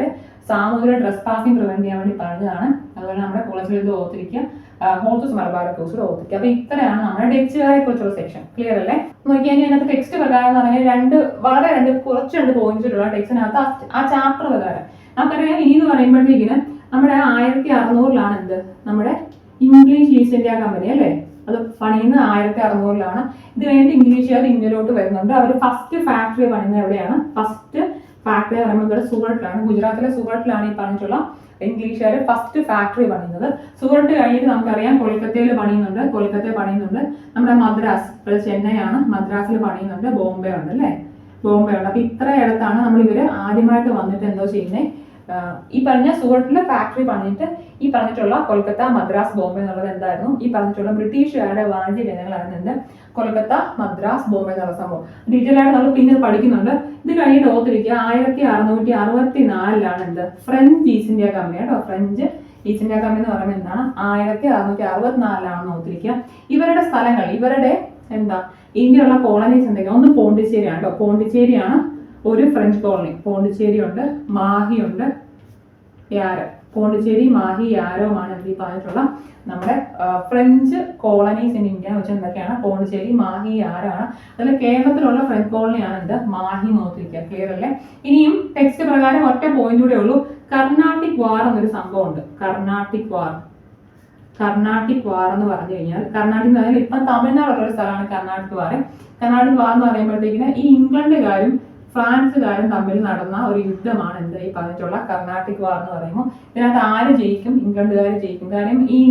സാമൂഹിക ഡ്രസ് പാസിംഗ് പ്രിവെന്റ് ചെയ്യാൻ വേണ്ടി പറഞ്ഞതാണ്. അതുപോലെ നമ്മുടെ കോളേജിൽ ഓർത്തിരിക്കുക. ഹോൾത്തസ് മലബാർ കോഴ്സ് ഓർത്തിരിക്കുക അപ്പൊ ഇത്രയാണ് നമ്മുടെ ഡെക്സ്റ്റുകാരെ കുറിച്ചുള്ള സെക്ഷൻ. ക്ലിയർ അല്ലേ? നോക്കിയാൽ അതിനകത്ത് ടെക്സ്റ്റ് പ്രകാരം എന്ന് പറഞ്ഞാൽ രണ്ട് വളരെ രണ്ട് കുറച്ച് രണ്ട് പോയിന്റ്സിലുള്ള ടെക്സ്റ്റിനകത്ത് ആ- ചാപ്റ്റർ പ്രകാരം. നമുക്കറിയാം ഇനി എന്ന് പറയുമ്പോഴത്തേക്കിന് നമ്മുടെ ആയിരത്തി അറുന്നൂറിലാണ് എന്ത്? നമ്മുടെ ഇംഗ്ലീഷ് ഈസ്റ്റ് ഇന്ത്യ കമ്പനി അല്ലേ? അത് പണിയുന്നത് ആയിരത്തി അറുന്നൂറിലാണ് ഇത് വേണ്ടി ഇംഗ്ലീഷുകാർ ഇന്ത്യയിലോട്ട് വരുന്നുണ്ട്. അവർ ഫസ്റ്റ് ഫാക്ടറി പണിയുന്നത് എവിടെയാണ്? ഫസ്റ്റ് ഫാക്ടറി പറയുമ്പോൾ ഇവിടെ സൂററ്റിലാണ് ഗുജറാത്തിലെ സൂററ്റിലാണ് ഈ പറഞ്ഞിട്ടുള്ള ഇംഗ്ലീഷുകാർ ഫസ്റ്റ് ഫാക്ടറി പണിയുന്നത്. സൂററ്റ് കഴിഞ്ഞിട്ട് നമുക്കറിയാം കൊൽക്കത്തയിൽ പണിയുന്നുണ്ട് കൊൽക്കത്തയിൽ പണിയുന്നുണ്ട്. നമ്മുടെ മദ്രാസ് ഇപ്പോൾ ചെന്നൈയാണ് മദ്രാസിൽ പണിയുന്നുണ്ട് ബോംബെ ഉണ്ട് അല്ലേ? ബോംബെ ഉണ്ട് അപ്പൊ ഇത്ര ഇടത്താണ് നമ്മൾ ആദ്യമായിട്ട് വന്നിട്ട് എന്തോ ചെയ്യുന്നത് ഈ പറഞ്ഞ സൂററ്റിലെ ഫാക്ടറി പണിയിട്ട് ഈ പറഞ്ഞിട്ടുള്ള കൊൽക്കത്ത മദ്രാസ് ബോംബെ എന്നുള്ളത് എന്തായിരുന്നു? ഈ പറഞ്ഞിട്ടുള്ള ബ്രിട്ടീഷുകാരുടെ വാണിജ്യ കേന്ദ്രങ്ങളായിരുന്നു എന്ത്? കൊൽക്കത്ത മദ്രാസ് ബോംബെ എന്നുള്ള സംഭവം. ഡീറ്റെയിൽ ആയിട്ട് നമ്മൾ പിന്നീട് പഠിക്കുന്നുണ്ട്. ഇത് കഴിഞ്ഞിട്ട് ഓർത്തിരിക്കുക ആയിരത്തി അറുന്നൂറ്റി അറുപത്തി നാലിലാണ് എന്ത്? ഫ്രഞ്ച് ഈസ്റ്റ് ഇന്ത്യ കമ്പനി കേട്ടോ ഫ്രഞ്ച് ഈസ്റ്റ് ഇന്ത്യ കമ്പനി എന്ന് പറയുന്നത് എന്താണ്? ആയിരത്തി അറുന്നൂറ്റി അറുപത്തിനാലിലാണെന്ന് ഓർത്തിരിക്കുക. ഇവരുടെ സ്ഥലങ്ങൾ ഇവരുടെ എന്താ ഇന്ത്യയുള്ള കോളനീസ് എന്തൊക്കെയാണ് ഒന്ന് പോണ്ടിച്ചേരിയാണ് കേട്ടോ പോണ്ടിച്ചേരിയാണ് ഒരു ഫ്രഞ്ച് കോളനി പോണ്ടിച്ചേരി ഉണ്ട് മാഹി ഉണ്ട് പോണ്ടിച്ചേരി മാഹി യാരോമാണ് എന്ത് ഈ പറഞ്ഞിട്ടുള്ള നമ്മുടെ ഫ്രഞ്ച് കോളനീസ് ഇൻ ഇന്ത്യ എന്ന് വെച്ചാൽ എന്തൊക്കെയാണ്? പോണ്ടിച്ചേരി മാഹി ആരാണ് അതിൽ കേരളത്തിലുള്ള ഫ്രഞ്ച് കോളനിയാണ് എന്ത് മാഹി നോക്കിയിരിക്കുക ക്ലിയർ അല്ലേ? ഇനിയും ടെക്സ്റ്റ് പ്രകാരം ഒറ്റ പോയിന്റ് കൂടെ ഉള്ളൂ. കർണാട്ടിക് വാർ എന്നൊരു സംഭവം ഉണ്ട്. കർണാട്ടിക് വാർ കർണാട്ടിക് വാർ എന്ന് പറഞ്ഞു കഴിഞ്ഞാൽ കർണാട്ടിക് എന്ന് പറഞ്ഞാൽ ഇപ്പം തമിഴ്നാടുള്ള ഒരു സ്ഥലമാണ് കർണാട്ടിക് വാർ കർണാട്ടിക് വാർ എന്ന് പറയുമ്പോഴത്തേക്കിന് ഈ ഇംഗ്ലണ്ടുകാരും ഫ്രാൻസുകാരും തമ്മിൽ നടന്ന ഒരു യുദ്ധമാണ് എന്ത്? ഈ പറഞ്ഞിട്ടുള്ള കർണാട്ടിക് വാർ എന്ന് പറയുമ്പോൾ ഇതിനകത്ത് ആര് ജയിക്കും? ഇംഗ്ലണ്ടുകാർ ജയിക്കും. കാര്യം ഈ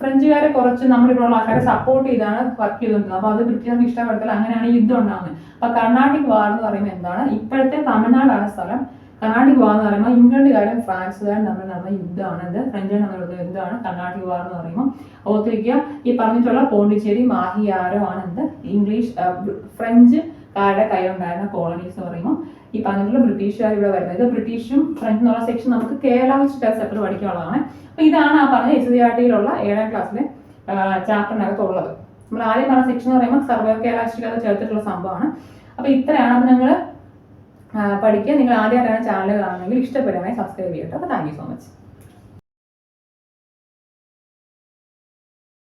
ഫ്രഞ്ചുകാരെ കുറച്ച് നമ്മുടെ ഉള്ള ആൾക്കാരെ സപ്പോർട്ട് ചെയ്താണ് വർക്ക് ചെയ്തുകൊണ്ടിരുന്നത്. അപ്പോൾ അത് ബ്രിട്ടീഷുകാർക്ക് ഇഷ്ടപ്പെടത്തില്ല അങ്ങനെയാണ് യുദ്ധം ഉണ്ടാകുന്നത് അപ്പോൾ കർണാട്ടിക് വാർ എന്ന് പറയുമ്പോൾ എന്താണ്? ഇപ്പോഴത്തെ തമിഴ്നാടാണ് സ്ഥലം. കർണാട്ടിക് വാർ എന്ന് പറയുമ്പോൾ ഇംഗ്ലണ്ടുകാരും ഫ്രാൻസുകാരും തമ്മിൽ നടന്ന യുദ്ധമാണ് ഇത് ഫ്രഞ്ചുകാരും തമ്മിലുള്ള യുദ്ധമാണ് കർണാട്ടിക് വാർ എന്ന് പറയുമ്പോൾ. ഓർത്തിരിക്കുക ഈ പറഞ്ഞിട്ടുള്ള പോണ്ടിച്ചേരി മാഹിയാരോ ആണ് എന്ത്? ഇംഗ്ലീഷ് ആ, കൈ കയ്യിലുണ്ടായിരുന്ന കോളനീസ് എന്ന് പറയുമ്പോൾ ഈ പറഞ്ഞിട്ടുള്ള ബ്രിട്ടീഷുകാർ ഇവിടെ വരുന്നത്. ബ്രിട്ടീഷും ഫ്രഞ്ച് എന്നുള്ള സെക്ഷൻ നമുക്ക് കേരള വെച്ചിട്ട് സെപ്പറേറ്റ് പഠിക്കാനുള്ളതാണ് അപ്പോൾ ഇതാണ് ആ പറഞ്ഞ എസ് സി ആർ ടിയിലുള്ള ഏഴാം ക്ലാസ്സിലെ ചാപ്റ്ററിനകത്തുള്ളത് നമ്മൾ ആദ്യം പറഞ്ഞ സെക്ഷൻ എന്ന് പറയുമ്പോൾ സർവേ കേരള ഹിസ്റ്ററി അത് ചേർത്തിട്ടുള്ള സംഭവമാണ്. അപ്പോൾ ഇത്രയാണ്. അപ്പോൾ നിങ്ങൾ പഠിക്കുക. നിങ്ങൾ ആദ്യമായിട്ടാണ് ചാനൽ കാണുന്നെങ്കിൽ ഇഷ്ടപ്പെടുകയാണെങ്കിൽ സബ്സ്ക്രൈബ് ചെയ്യട്ടെ. അപ്പോൾ താങ്ക് യു സോ മച്ച്